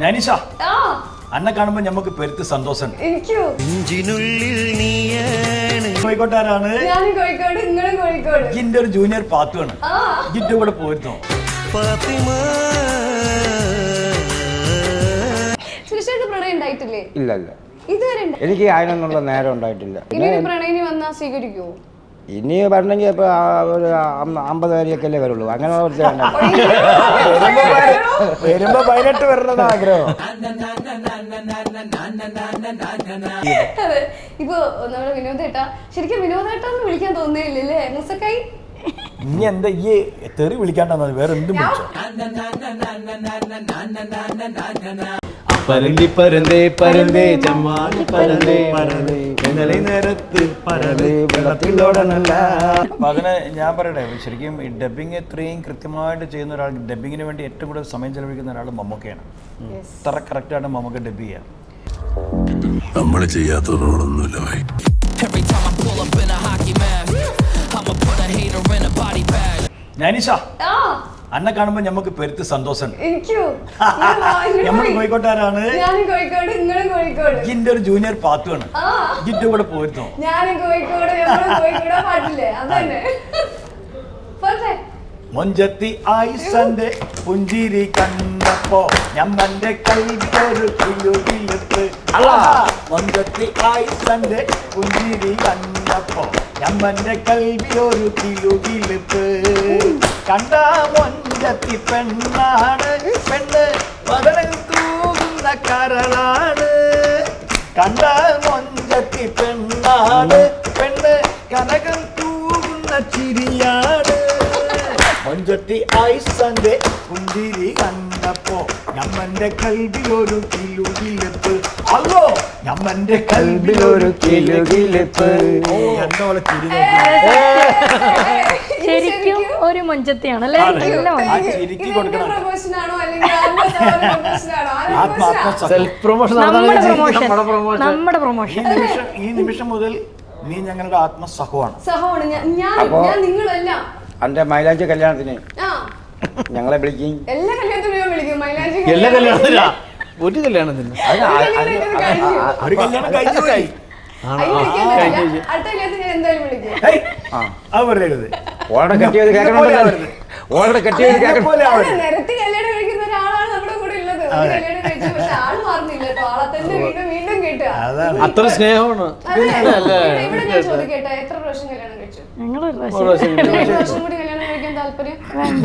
നൈനിഷ ആ. അന്നെ കാണുമ്പോ നമുക്ക് പെരുത്ത് സന്തോഷം. കോഴിക്കോട്ടാരാണ് ഇതിന്റെ ഒരു ജൂനിയർ പാത്തുവാണ്. ആ. ഇന്റെ കൂടെ പോയിരുന്നോ ഇല്ല ഇല്ല. എനിക്ക് അതിനൊന്നുള്ള നേരം ഉണ്ടായിട്ടില്ല. ഇനി പ്രണയിനി വന്നാ സ്വീകരിക്കുവോ? ഇനി വരണമെങ്കിൽ ഇപ്പൊ ഒരു അമ്പത് വരെയൊക്കെ അല്ലേ വരുള്ളൂ. അങ്ങനെ കുറച്ച് വേണ്ട. വരുമ്പോ പതിനെട്ട് വരണമെന്ന് ആഗ്രഹം. അതെ. ഇപ്പൊ നമ്മുടെ വിനോദേട്ട ശരിക്കും വിനോദേട്ടാന്ന് വിളിക്കാൻ തോന്നുന്നില്ലല്ലേ മുസക്കായി? ഇനി എന്താ ഈ തെറി വിളിക്കാണ്ടെന്നത് വേറെ എന്തും വിളിച്ചോ. പരന്തി പരന്തേ പരന്തേ ചമ്മാടി പരന്തേ. പരന്തേ നേരത്ത് വെള്ളത്തിലോടനല്ല. അങ്ങനെ ഞാൻ പറയട്ടെ ശരിക്കും ഈ ഡബിങ് ഇത്രയും കൃത്യമായിട്ട് ചെയ്യുന്ന ഒരാൾ ഡബിങ്ങിന് വേണ്ടി ഏറ്റവും കൂടുതൽ സമയം ചെലവഴിക്കുന്ന ഒരാൾ മമ്മൂക്കയാണ്. ഇത്ര കറക്റ്റാണ് മമ്മൂക്ക ഡബ് ചെയ്യാൻ. നമ്മൾ ചെയ്യാത്ത റോളൊന്നുമില്ല Bhai. Every time I pull up in a hockey mask, I'ma put a hater in a body bag. നൈനിഷ ആ. അന്നെ കാണുമ്പോ നമുക്ക് പെരുത്ത് സന്തോഷം. നമ്മൾ കോഴിക്കോട്ടുകാരാണ്. ഇന്റെ ഒരു ജൂനിയർ പാത്തുവാണ്. ഇതിന്റെ കൂടെ പോയിരുന്നോ. ഞാനും കോഴിക്കോട് കോഴിക്കോട് പാട്ടില്ലേ? അതന്നെ. മൊഞ്ചത്തി ആയിസന്റെ പുഞ്ചിരി കണ്ടപ്പോ ഞമ്മന്റെ കൈക്കൊരു കുയുടിയിട്ട് മൊഞ്ചത്തി ആയിസന്റെ പുഞ്ചിരി കണ്ടപ്പോ ഞമ്മന്റെ ഒരു കിലുകിലുപ്പ് കണ്ട മൊഞ്ചത്തി പെണ്ണാണ് പെണ്ണ് പകരം തൂകുന്ന കരളാണ്. കണ്ട മൊഞ്ചത്തി പെണ്ണാണ് പെണ്ണ് കനകം തൂകുന്ന ചിരിയാണ്. മൊഞ്ചത്തി ഐസന്റെ പുന്തിരി കണ്ടപ്പോ ഞമ്മന്റെ കൽവിലൊരു കിലുകിലെപ്പ് അല്ലോ ഞമ്മന്റെ കൽവിലൊരു കിലുകിലുപ്പ്. ചിരി ശരിക്കും ഒരു മൊഞ്ചത്തെയാണ് അല്ലേ. നല്ല മൊഞ്ചത്തി. ചിരിക്ക് കൊടുക്കണം. സെൽഫ് പ്രൊമോഷൻ നമ്മുടെ പ്രൊമോഷൻ നമ്മുടെ പ്രൊമോഷൻ നമ്മുടെ ഈ പ്രൊമോഷൻ നിമിഷം ഈ നിമിഷം മുതൽ നീ ഞങ്ങളുടെ ആത്മസഹമാണ്. സഹോണ് ഞാൻ ഞാൻ നിങ്ങളല്ല. എന്റെ മൈലാഞ്ചി കല്യാണത്തിന്. ആ. ഞങ്ങളെ വിളിക്കും. എല്ലാ കല്യാണത്തിനും വിളിക്കും. മൈലാഞ്ചി എല്ലാ. കല്യാണത്തിനാ? ഒരു കല്യാണത്തിന്. ഒരു കല്യാണം കഴിഞ്ഞു. പോയി. അടുത്ത കല്യാണത്തിന് ഞാൻ എന്തായാലും വിളിക്കും. ഹേയ്, ആ. അത് പറയരുത്. ഓൾറെഡി കെട്ടിയത് ഇന്നെ കേൾക്കണം പോലെ ആവരുത്. ഓൾറെഡി കെട്ടിയത് കേൾക്കണം അതെ, നിരത്തി കല്യാണം കഴിക്കുന്ന ഒരാളാണ് നമ്മുടെ കൂടെ ഉള്ളത്. ഒരു കല്യാണം കഴിച്ചു പക്ഷെ ആൾ മാറുന്നില്ല. കേട്ടോ ആളെ തന്നെ വീണ്ടും വീണ്ടും കേട്ടുക അതാണ്. അത്ര സ്നേഹമാണ്? അതെ. അല്ലേ? ഇവിടെ- ഇവിടെ ഞാൻ ചോദിക്കട്ടെ? എത്ര പ്രാവശ്യം കല്യാണം കഴിച്ചു ഞങ്ങൾ ഒരു ഒരു പ്രാവശ്യം പ്രാവശ്യം ഒരു പ്രാവശ്യം കൂടി കല്യാണം കഴിക്കാൻ താല്പര്യം?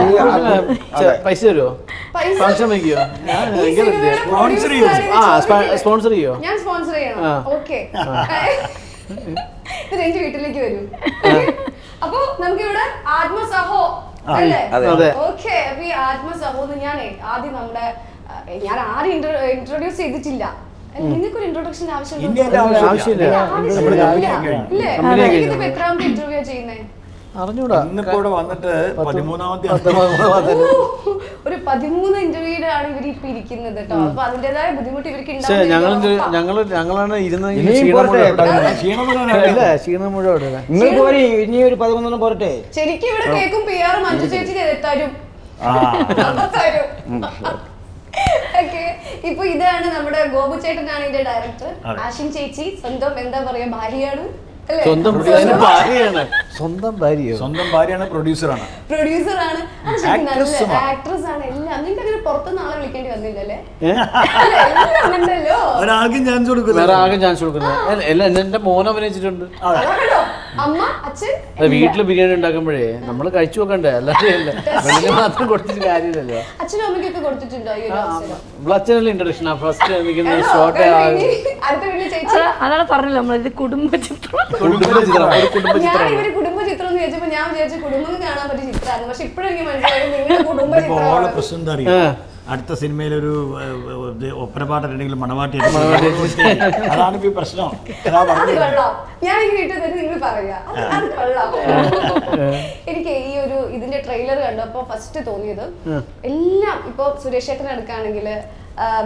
ഈ ആത്മ- അതെ. പൈസ തരുമോ പൈസ ഫംഗ്ഷൻ വയ്ക്കോ ഞാൻ ഈ ഭയങ്കര സിനിമയുടെ ഉദ്ദേശം. Sponsor ചെയ്യും. ആ? സ്പോൺസർ ചെയ്യോ ഞാൻ സ്പോൺസർ ചെയ്യണം. ആ. ഓക്കെ ഇത് എന്റെ വീട്ടിലേക്ക് വരൂ. അപ്പൊ നമുക്കിവിടെ ആത്മസഹോ അല്ലേ. ഓക്കെ അപ്പൊ ഈ ആത്മസഹോ ഞാൻ ആദ്യം നമ്മുടെ ഞാൻ ആരും ഇൻട്രൊഡ്യൂസ് ചെയ്തിട്ടില്ല. നിങ്ങൾക്കൊരു ആവശ്യമില്ല. എത്രാമത്തെ ഇന്റർവ്യൂ ചെയ്യുന്നേ? വന്നിട്ട് പതിമൂന്നാമത്തെ ഒരു പതിമൂന്ന് ഇന്റർവ്യൂയിലാണ് ഇവർ ഇപ്പൊ ഇരിക്കുന്നത് കേട്ടോ അപ്പൊ അതിന്റേതായ ബുദ്ധിമുട്ട് ഇവർക്ക് ഞങ്ങൾ ഞങ്ങളാണ് പോരട്ടെ, ഇനി ഒരു പതിമൂന്നെണ്ണം ശരിക്കും ഇവിടെ കേക്കും പി ആറും മഞ്ജു ചേച്ചി തരും. ഇപ്പൊ ഇതാണ് നമ്മുടെ ഗോപു ചേട്ടനാണ് ഇതിന്റെ ഡയറക്ടർ ആശിൻ ആഷിൻ ചേച്ചി സ്വന്തം എന്താ പറയാ ഭാര്യയാണ് അല്ലേ? സ്വന്തം അതിന് ഭാര്യയാണ്. സ്വന്തം ഭാര്യ സ്വന്തം ഭാര്യയാണ് പ്രൊഡ്യൂസറാണ് പ്രൊഡ്യൂസർ ആണ്. Actress ആണ്. ആക്ട്രസ് ആണ്. എല്ലാം നിന്റെ അങ്ങനെ പുറത്തുനിന്ന് ആളെ വിളിക്കേണ്ടി വന്നില്ലല്ലേ? അല്ലേ? ഒരാൾക്കും ചാൻസ് കൊടുക്കുന്നു ഒരാൾക്കും ആകെ ചാൻസ് കൊടുക്കുന്നു എല്ലാം എന്റെ മോൻ അഭിനയിച്ചിട്ടുണ്ട്. അമ്മ അച്ഛൻ വീട്ടിൽ വീട്ടിൽ ബിരിയാണി ഉണ്ടാക്കുമ്പോഴേ നമ്മൾ കഴിച്ചു നോക്കണ്ടേ? അല്ലാതെ വെളിയിൽ മാത്രം കൊടുത്തിട്ട് കാര്യമില്ലല്ലോ. അച്ഛനും അമ്മയ്ക്കൊക്കെ കൊടുത്തിട്ടുണ്ടോ ഈ ഒരു അവസരം? ഇവിടെ അച്ഛനല്ലേ ഇൻട്രഡക്ഷൻ ഫസ്റ്റ്? ഷോർട്ട് അടുത്ത വീട്ടിൽ ചേച്ചി. അതാ- അതാണ് പറഞ്ഞല്ലോ നമ്മളിത് കുടുംബ ചിത്രം. കുടുംബ ചിത്രം. ഒരു കുടുംബ ഞാൻ ചിത്രം ഇവർ കുടുംബ ചിത്രം എന്ന് ചോദിച്ചപ്പോ ഞാൻ വിചാരിച്ചു കുടുംബം കാണാൻ പറ്റിയ ചിത്രമാണ് പക്ഷെ ഇപ്പോഴും എനിക്ക് മനസ്സിലായി നിങ്ങളുടെ കുടുംബ ചിത്രമാണ്. പ്രശ്നം എന്താ ആ. അടുത്ത സിനിമയിലൊരു ഒപ്പന പാട്ടുണ്ടെങ്കിൽ മണവാട്ടി അതാണ് ഇപ്പൊ ഈ പ്രശ്നം. ഞാൻ നിങ്ങൾ പറയാ എനിക്ക് ഈ ഒരു ഇതിന്റെ ട്രെയിലർ കണ്ടപ്പോ ഫസ്റ്റ് തോന്നിയത് എല്ലാം ഇപ്പൊ സുരേഷ് ചേട്ടൻ എടുക്കുകയാണെങ്കിൽ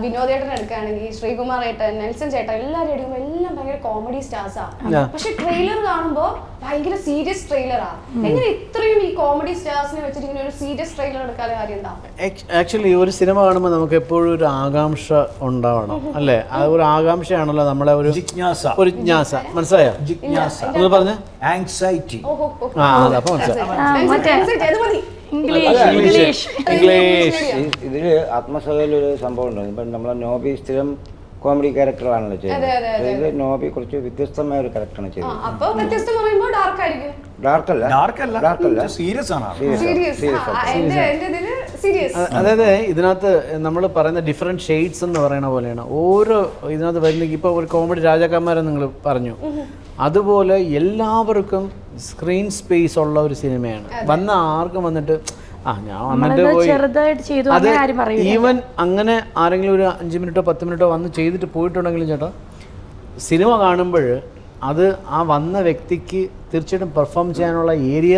വിനോദേട്ടൻ എടുക്കുകയാണെങ്കിൽ ശ്രീകുമാർ ഏട്ടൻ നെൽസൺ ചേട്ടൻ എല്ലാവരും എടുക്കുമ്പോൾ എല്ലാം ഭയങ്കര കോമഡി സ്റ്റാർസാ ആണ് പക്ഷെ ട്രെയിലർ കാണുമ്പോൾ ഭയങ്കര സീരിയസ് ട്രെയിലറാ എങ്ങനെ ഇത്രയും ഈ കോമഡി സ്റ്റാർസിനെ വെച്ചിട്ട് ഇങ്ങനെ ഒരു സീരിയസ് ട്രെയിലർ എടുക്കാതെ കാര്യം എന്താ? ആക്ച്വലി ഒരു സിനിമ കാണുമ്പോൾ നമുക്ക് എപ്പോഴും ഒരു ആകാംക്ഷ ഉണ്ടാവണം അല്ലേ? ആ ഒരു ആകാംക്ഷയാണല്ലോ നമ്മളെ ഒരു ജിജ്ഞാസ. ഒരു ജിജ്ഞാസ മനസ്സിലായോ? ജിജ്ഞാസ. പറഞ്ഞ. ആങ്സൈറ്റി. ആ അതെ അപ്പൊ മനസ്സിലായി ഇംഗ്ലീഷ് ഇംഗ്ലീഷ് ഇതിൽ ഇതിൽ ആത്മസഭയിലൊരു സംഭവം ഉണ്ട് ഇപ്പം നമ്മളെ നോബി സ്ഥിരം കോമഡി ക്യാരക്ടറാണല്ലോ ചെയ്തത്. നോബി കുറച്ച് വ്യത്യസ്തമായ ഒരു ക്യാരക്ടറാണ് ചെയ്തത്. ഡാർക്ക് അല്ല. ഡാർക്ക് അല്ല. ഡാർക്ക് അല്ല. സീരിയസ് ആണ്. സീരിയസ് എന്റെ എന്റെ ഇതിൽ സീരിയസ് അതായത് ഇതിനകത്ത് നമ്മൾ പറയുന്ന ഡിഫറെന്റ് ഷെയ്ഡ്സ് എന്ന് പറയുന്ന പോലെയാണ്. ഓരോ ഇതിനകത്ത് വരുന്ന ഇപ്പോൾ ഒരു കോമഡി രാജാക്കന്മാരെ നിങ്ങൾ പറഞ്ഞു. അതുപോലെ എല്ലാവർക്കും സ്ക്രീൻ സ്പേസ് ഉള്ള ഒരു സിനിമയാണ്. വന്ന ആർക്കും വന്നിട്ട് ആ ഞാൻ വന്നിട്ട് പോയി. ചെറുതായിട്ട് ചെയ്തു അത് അങ്ങനെ ആരും പറയൂല ഈവൻ അങ്ങനെ ആരെങ്കിലും ഒരു അഞ്ച് മിനിറ്റോ പത്ത് മിനിറ്റോ വന്ന് ചെയ്തിട്ട് പോയിട്ടുണ്ടെങ്കിലും ചേട്ടാ സിനിമ കാണുമ്പോൾ അത് ആ വന്ന വ്യക്തിക്ക് തീർച്ചയായിട്ടും പെർഫോം ചെയ്യാനുള്ള ഏരിയ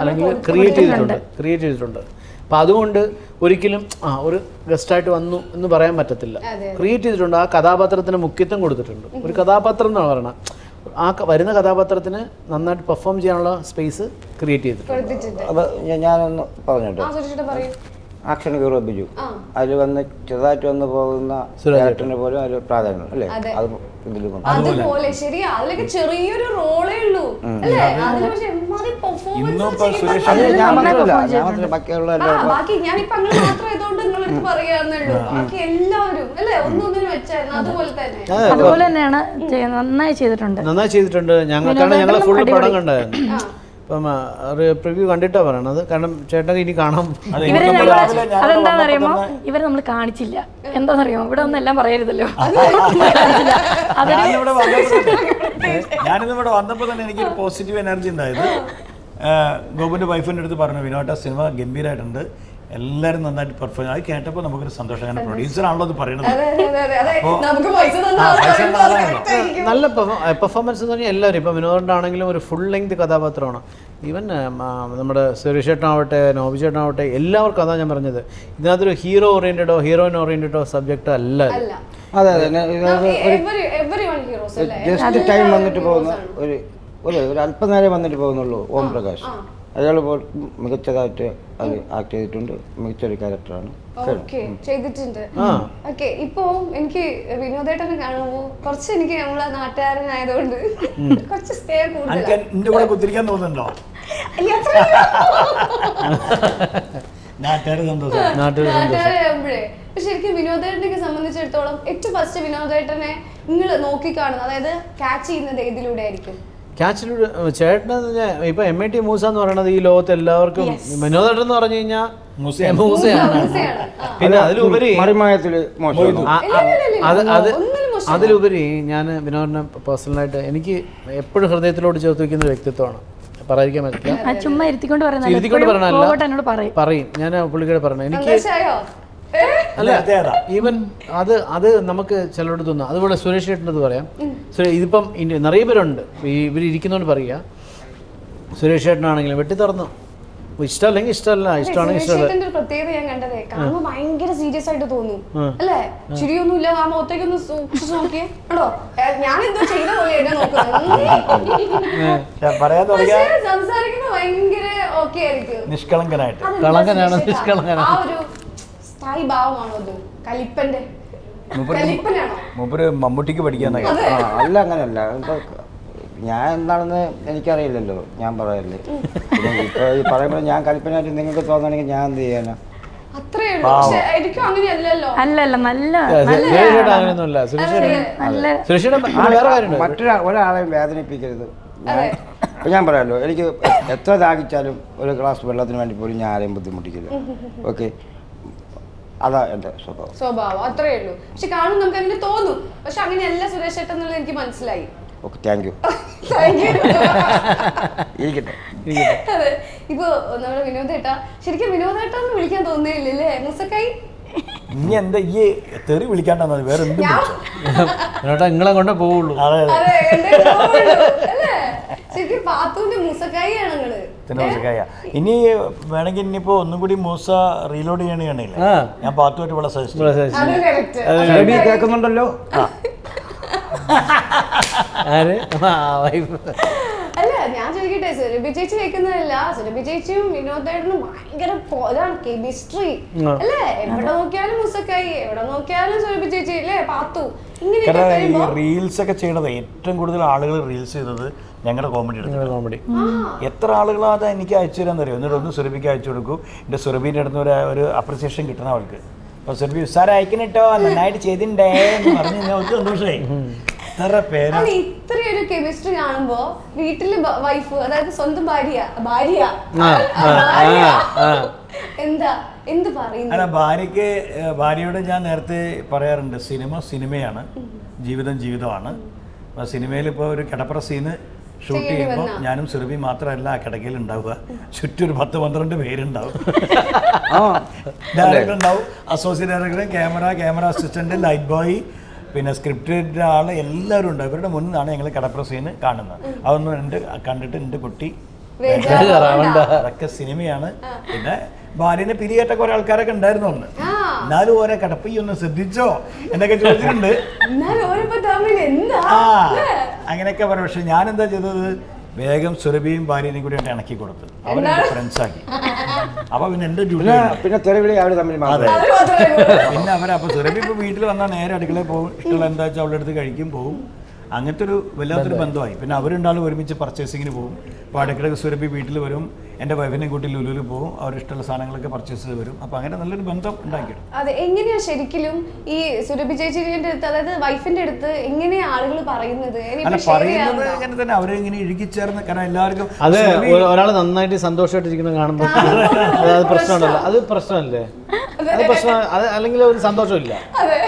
അല്ലെങ്കിൽ ക്രിയേറ്റ് ചെയ്തിട്ടുണ്ട് ക്രിയേറ്റ് ചെയ്തിട്ടുണ്ട്. അപ്പം അതുകൊണ്ട് ഒരിക്കലും ആ ഒരു ഗസ്റ്റായിട്ട് വന്നു എന്ന് പറയാൻ പറ്റത്തില്ല. ക്രിയേറ്റ് ചെയ്തിട്ടുണ്ട് ആ കഥാപാത്രത്തിന് മുഖ്യത്വം കൊടുത്തിട്ടുണ്ട്. ഒരു കഥാപാത്രം എന്നാണ് പറയണത്. ആ ക- വരുന്ന കഥാപാത്രത്തിന് നന്നായിട്ട് പെർഫോം ചെയ്യാനുള്ള സ്പേസ് ക്രിയേറ്റ് ചെയ്തിട്ടുണ്ട്. അത് അപ്പോൾ ഞാനൊന്ന് പറഞ്ഞോട്ടെ. Action hero Biju. അതിൽ വന്ന് ചെറുതായിട്ട് വന്ന് പോകുന്ന ക്യാരക്ടറിനെ പോലും അതിൽ പ്രാധാന്യം അല്ലേ? അത്. അതുപോലെ ശരിയാ. അതിലൊക്കെ ചെറിയൊരു റോളേ ഉള്ളൂ. ബാക്കി ഞാനിപ്പോ അങ്ങനെ മാത്രം ആയതുകൊണ്ട് നിങ്ങളടുത്ത് പറയാന്നുള്ളൂ ബാക്കി എല്ലാവരും അല്ലേ? ഒന്നൊന്നിനും വെച്ചായിരുന്നു. അതുപോലെ തന്നെ. അതുപോലെ തന്നെയാണ് നന്നായി ചെയ്തിട്ടുണ്ട്. നന്നായി ചെയ്തിട്ടുണ്ട്. ഞങ്ങൾ ഞങ്ങൾ ഫുൾ. പടം കണ്ടായിരുന്നു. അപ്പം പ്രിവ്യൂ കണ്ടിട്ടാ പറയണത്. കാരണം ചേട്ടൻ ഇനി കാണാം ഇവരെ ഞാനിവിടെ അതെന്താണെന്നറിയുമോ ഇവരെ നമ്മൾ കാണിച്ചില്ല. എന്താണെന്നറിയുമോ ഇവിടെ ഒന്നും എല്ലാം പറയരുതല്ലോ. ഞാനിവിടെ വന്നപ്പോ വന്നപ്പോൾ തന്നെ എനിക്കൊരു പോസിറ്റീവ് എനർജി ഉണ്ടായത്. ഗോപുവിന്റെ വൈഫിന്റെ അടുത്ത് പറഞ്ഞു വിനോട്ട സിനിമ ഗംഭീരമായിട്ടുണ്ട് എല്ലാവരും നന്നായിട്ട് പെർഫോം അത് കേട്ടപ്പോൾ നമുക്കൊരു സന്തോഷം. കാരണം പ്രൊഡ്യൂസർ ആണല്ലോ അത് പറയുന്നത്. നല്ല പെർഫോമൻസ് എന്ന് പറഞ്ഞാൽ എല്ലാവരും. ഇപ്പം വിനോദാണെങ്കിലും ഒരു ഫുൾ ലെങ്ത് കഥാപാത്രമാണ്. ഈവൻ നമ്മുടെ സുരേഷ് ചേട്ടനാവട്ടെ നോബി ചേട്ടനാവട്ടെ എല്ലാവർക്കും അതാണ് ഞാൻ പറഞ്ഞത്. ഇതിനകത്തൊരു ഹീറോ ഓറിയന്റഡോ ഹീറോയിൻ ഓറിയന്റഡോ സബ്ജക്റ്റ് അല്ല അല്ല. അതെ അതെ ജസ്റ്റ് ടൈം വന്നിട്ട് പോകുന്ന ഒരു ഒരു ഒരു അല്പനേരം വന്നിട്ട് പോകുന്നുള്ളൂ ഓം പ്രകാശ്. അയാൾ മികച്ചതായിട്ട് അത് ആക്ട് ചെയ്തിട്ടുണ്ട്. മികച്ചൊരു ക്യാരക്ടറാണ് ഓക്കെ ചെയ്തിട്ടുണ്ട്. ഓക്കെ ഇപ്പോ എനിക്ക് വിനോദേട്ടനെ കാണുമ്പോ കുറച്ച് എനിക്ക് നമ്മളെ നാട്ടുകാരനായതുകൊണ്ട് കുറച്ച് സ്റ്റേ കൂടുതൽ കൂടെ കുത്തിരിക്കാൻ തോന്നുന്നുണ്ടോ? നാട്ടുകാരാകുമ്പോഴേ പക്ഷെ ശരിക്കും വിനോദേട്ടനെ സംബന്ധിച്ചിടത്തോളം ഏറ്റവും ഫസ്റ്റ് വിനോദേട്ടനെ നിങ്ങൾ നോക്കി കാണുന്നത് അതായത് ക്യാച്ച് ചെയ്യുന്നത് ഏതിലൂടെ ആയിരിക്കും. ക്യാച്ചിലൂടെ ചേട്ടൻ ഇപ്പൊ എം ഐ ടി മൂസ എന്ന് പറയുന്നത് ഈ ലോകത്ത് എല്ലാവർക്കും വിനോദേട്ടൻ എന്ന് പറഞ്ഞു കഴിഞ്ഞാൽ മൂസയാണ്. പിന്നെ അതിലുപരി. അതിലുപരി ഞാൻ വിനോദിനെ പേഴ്സണലായിട്ട് എനിക്ക് എപ്പോഴും ഹൃദയത്തിലോട് ചേർത്ത് വെക്കുന്ന ഒരു വ്യക്തിത്വമാണ്. പറയാതിരിക്കാൻ പറ്റില്ല. ചുമ്മാ ഇരുത്തിക്കൊണ്ട് പറയുന്നത് പറയണല്ല എന്നോട് പറയും. പറയും. ഞാൻ പുള്ളിക്കോട് പറഞ്ഞു എനിക്ക് ഈവൻ അത് അത് നമുക്ക് ചിലരോട് തോന്നുന്നു. അതുപോലെ സുരേഷ് ചേട്ടനത് പറയാം. ഇതിപ്പം നിറയെ പേരുണ്ട്. ഇരിക്കുന്നതുകൊണ്ട് പറയുക. സുരേഷ് ചേട്ടനാണെങ്കിലും വെട്ടി തുറന്നു. ഇഷ്ടമല്ലെങ്കിൽ ഇഷ്ടമല്ല ഇഷ്ടമാണെങ്കിൽ ഇഷ്ടമല്ല. പ്രത്യേകത ഞാൻ കണ്ടതേ കാണുമ്പോ ഭയങ്കര സീരിയസ് ആയിട്ട് തോന്നും. അല്ലേ? ചിരിയൊന്നുമില്ല ആ സൂക്ഷിച്ച് നോക്കിയേ. കേട്ടോ ഞാൻ എന്തോ ചെയ്ത പോലെ എന്നെ നോക്കുന്നത്. സംസാരിക്കുമ്പോ ഭയങ്കര ഓക്കെ ആയിരിക്കും. നിഷ്കളങ്കനായിട്ട്. കളങ്കനാണ്, നിഷ്കളങ്കനാണ്. ആ ഒരു സ്ഥായി ഭാവമാണോ അത് കലിപ്പന്റെ. കലിപ്പനാണോ? മൂപ്പര് മമ്മൂട്ടിക്ക് പഠിക്കാൻ അല്ല അങ്ങനെയല്ല. ഞാൻ എന്താണെന്ന് എനിക്കറിയില്ലല്ലോ. ഞാൻ പറയല്ലേ. ഇപ്പൊ ഈ പറയുമ്പോൾ ഞാൻ കൽപ്പനയായിട്ട് നിങ്ങൾക്ക് തോന്നണമെങ്കിൽ ഞാൻ എന്ത് ചെയ്യാനാ? മറ്റൊരാ ഒരാളെയും വേദനിപ്പിക്കരുത്. ഞാൻ ഇപ്പൊ ഞാൻ പറയാമല്ലോ എനിക്ക് എത്ര ദാഹിച്ചാലും ഒരു ഗ്ലാസ് വെള്ളത്തിന് വേണ്ടി പോലും ഞാൻ ആരെയും ബുദ്ധിമുട്ടിക്കില്ല ഓക്കെ? അതാ എന്റെ സ്വഭാവം. സ്വഭാവം. അത്രേ ഉള്ളൂ. പക്ഷെ കാണും നമുക്ക് അങ്ങനെ തോന്നും? പക്ഷെ അങ്ങനെയല്ല സുരേഷ് ഏട്ടൻ എന്നുള്ളത് എനിക്ക് മനസ്സിലായി. ഓക്കെ താങ്ക് യു Thank ഇരിക്കട്ടെ. അതെ. ഇപ്പൊ നമ്മുടെ വിനോദേട്ട ശരിക്കും വിനോദേട്ട എന്ന് വിളിക്കാൻ മുസക്കായി ഇനി എന്താ ഈ തെറി വിളിക്കാണ്ടെന്നത് വേറെ എന്തും ഞാൻ ചേട്ടാ നിങ്ങളെ കൊണ്ടേ പോവുള്ളൂ. അതെ അതെ. അതെ എന്റെ മോൾ, അല്ലേ? ശരിക്കും പാത്തൂന്റെ മുസക്കായിയാണ് നിങ്ങൾ. തന്നെ മൂസക്കായ ഇനി വേണമെങ്കിൽ ഇനിയിപ്പോ ഒന്നും കൂടി മൂസ റീലോഡ് ചെയ്യണമെങ്കിൽ. ഞാൻ പാത്തുമായിട്ട് ഇവിടെ സജസ്റ്റ് കേൾക്കുന്നുണ്ടല്ലോ? ആര്? ആ വൈഫ് സുരഭി ചേച്ചി വെക്കുന്നതല്ല. സുരഭി ചേച്ചിയും വിനോദേട്ടനും ഭയങ്കര ഇതാണ് കെമിസ്ട്രി. അല്ലേ? എവിടെ നോക്കിയാലും മുസക്കായി എവിടെ നോക്കിയാലും സുരഭി ചേച്ചി അല്ലേ? പാത്തു. കാരണം ഈ റീൽസ് ഒക്കെ ചെയ്യണത് ഏറ്റവും കൂടുതൽ ആളുകൾ റീൽസ് ചെയ്തത് ഞങ്ങളുടെ കോമഡി എടുത്തു കോമഡി എത്ര ആളുകളാ അത് എനിക്ക് അയച്ചു തരാൻ തരും എന്നിട്ട് ഒന്ന് സുരഭിക്ക് അയച്ചു കൊടുക്കും. എന്റെ സുരഭിന്റെ അടുത്ത് ഒരു ഒരു അപ്രിസിയേഷൻ കിട്ടണം അവൾക്ക് അപ്പോൾ സുരഭി സാർ അയക്കണിട്ടോ നന്നായിട്ട് ചെയ്തിട്ടുണ്ടേ എന്ന് പറഞ്ഞ് ഞാൻ സന്തോഷമായി. എത്ര പേരാ? അല്ല ഇത്രയൊരു കെമിസ്ട്രി കാണുമ്പോ വീട്ടിൽ വൈഫ് അതായത് സ്വന്തം ഭാര്യ ഭാര്യ. ആ, ആ, ഭാര്യ. ആ, ആ. എന്താ എന്ത് പറയുന്നു? അല്ല ഭാര്യയ്ക്ക് ഏഹ്, ഭാര്യയോട് ഞാൻ നേരത്തെ പറയാറുണ്ട് സിനിമ സിനിമയാണ് ജീവിതം ജീവിതമാണ്. അപ്പോൾ സിനിമയിൽ ഇപ്പോൾ ഒരു കിടപ്പറ സീന് ഷൂട്ട് ചെയ്യേണ്ടി ചെയ്യുമ്പോൾ വന്നാ? ഞാനും സുരഭി മാത്രമല്ല ആ കിടക്കയിൽ ഉണ്ടാവുക. ചുറ്റും ഒരു പത്ത് പന്ത്രണ്ട് പേരുണ്ടാവും. ആ. ഡയറക്ടർ ഉണ്ടാവും associate director camera camera assistant light boy പിന്നെ സ്ക്രിപ്റ്റഡ് ആൾ എല്ലാവരും ഉണ്ട്. അവരുടെ മുന്നിലാണ് ഞങ്ങൾ കടപ്രസീന് കാണുന്നത്. അതൊന്നും എന്റെ കണ്ടിട്ട് എന്റെ കുട്ടി. അതൊക്കെ സിനിമയാണ്. പിന്നെ ഭാര്യനെ പിരിയേറ്റ കുറെ ആൾക്കാരൊക്കെ ഉണ്ടായിരുന്നു അന്ന്. ആ. എന്നാലും ഓരോ കടപ്പ് ഈ ഒന്ന് ശ്രദ്ധിച്ചോ? എന്നൊക്കെ ചോദിച്ചിട്ടുണ്ട്. ആ അങ്ങനെയൊക്കെ പറയാം. പക്ഷെ ഞാൻ എന്താ ചെയ്തത്? വേഗം സുരഭിയും ഭാര്യനെയും കൂടി ഇണക്കി കൊടുത്തു. അവരെ ഫ്രണ്ട്സ് ആക്കി. അപ്പൊ പിന്നെ എന്റെ ഡ്യൂട്ടി പിന്നെ പിന്നെ തെരുവിളി അവർ തമ്മിൽ അത്. പിന്നെ അവരെ അപ്പോൾ സുരഭി ഇപ്പൊ വീട്ടിൽ വന്നാൽ നേരെ അടുക്കളയിൽ പോകും. ഇഷ്ടമുള്ള എന്താ വെച്ചാൽ അവളുടെ അടുത്ത് കഴിക്കും പോകും അങ്ങനത്തെ ഒരു വല്ലാത്തൊരു ബന്ധമായി. പിന്നെ അവരുണ്ടാളും ഒരുമിച്ച് പർച്ചേസിങ്ങിന് പോകും അപ്പോൾ അടുക്കള സുരഭി വീട്ടിൽ വരും. എന്റെ വൈഫിനെ കൂട്ടി ലുലുവിൽ പോകും. അവർ ഇഷ്ടമുള്ള സാധനങ്ങളൊക്കെ പർച്ചേസ് ചെയ്ത് വരും. അപ്പോൾ അങ്ങനെ നല്ലൊരു ബന്ധം ഉണ്ടാക്കിയിടും അതെ എങ്ങനെയാ ശരിക്കും ഈ സുരഭി ചേച്ചിന്റെ അടുത്ത് അതായത് വൈഫിന്റെ അടുത്ത് എങ്ങനെയാ ആളുകൾ പറയുന്നത്? അല്ല പറയുന്നത് അങ്ങനെ തന്നെ. അവരെ ഇങ്ങനെ ഇഴുകിച്ചേർന്ന് കാരണം എല്ലാവർക്കും അത് ഒരാൾ നന്നായിട്ട് സന്തോഷമായിട്ടിരിക്കുന്നത് കാണുമ്പോൾ അത് പ്രശ്നമുണ്ടല്ലോ. അത് പ്രശ്നമല്ലേ? അത്. പ്രശ്നം അത് അല്ലെങ്കിൽ ഒരു സന്തോഷമില്ല. അതെ.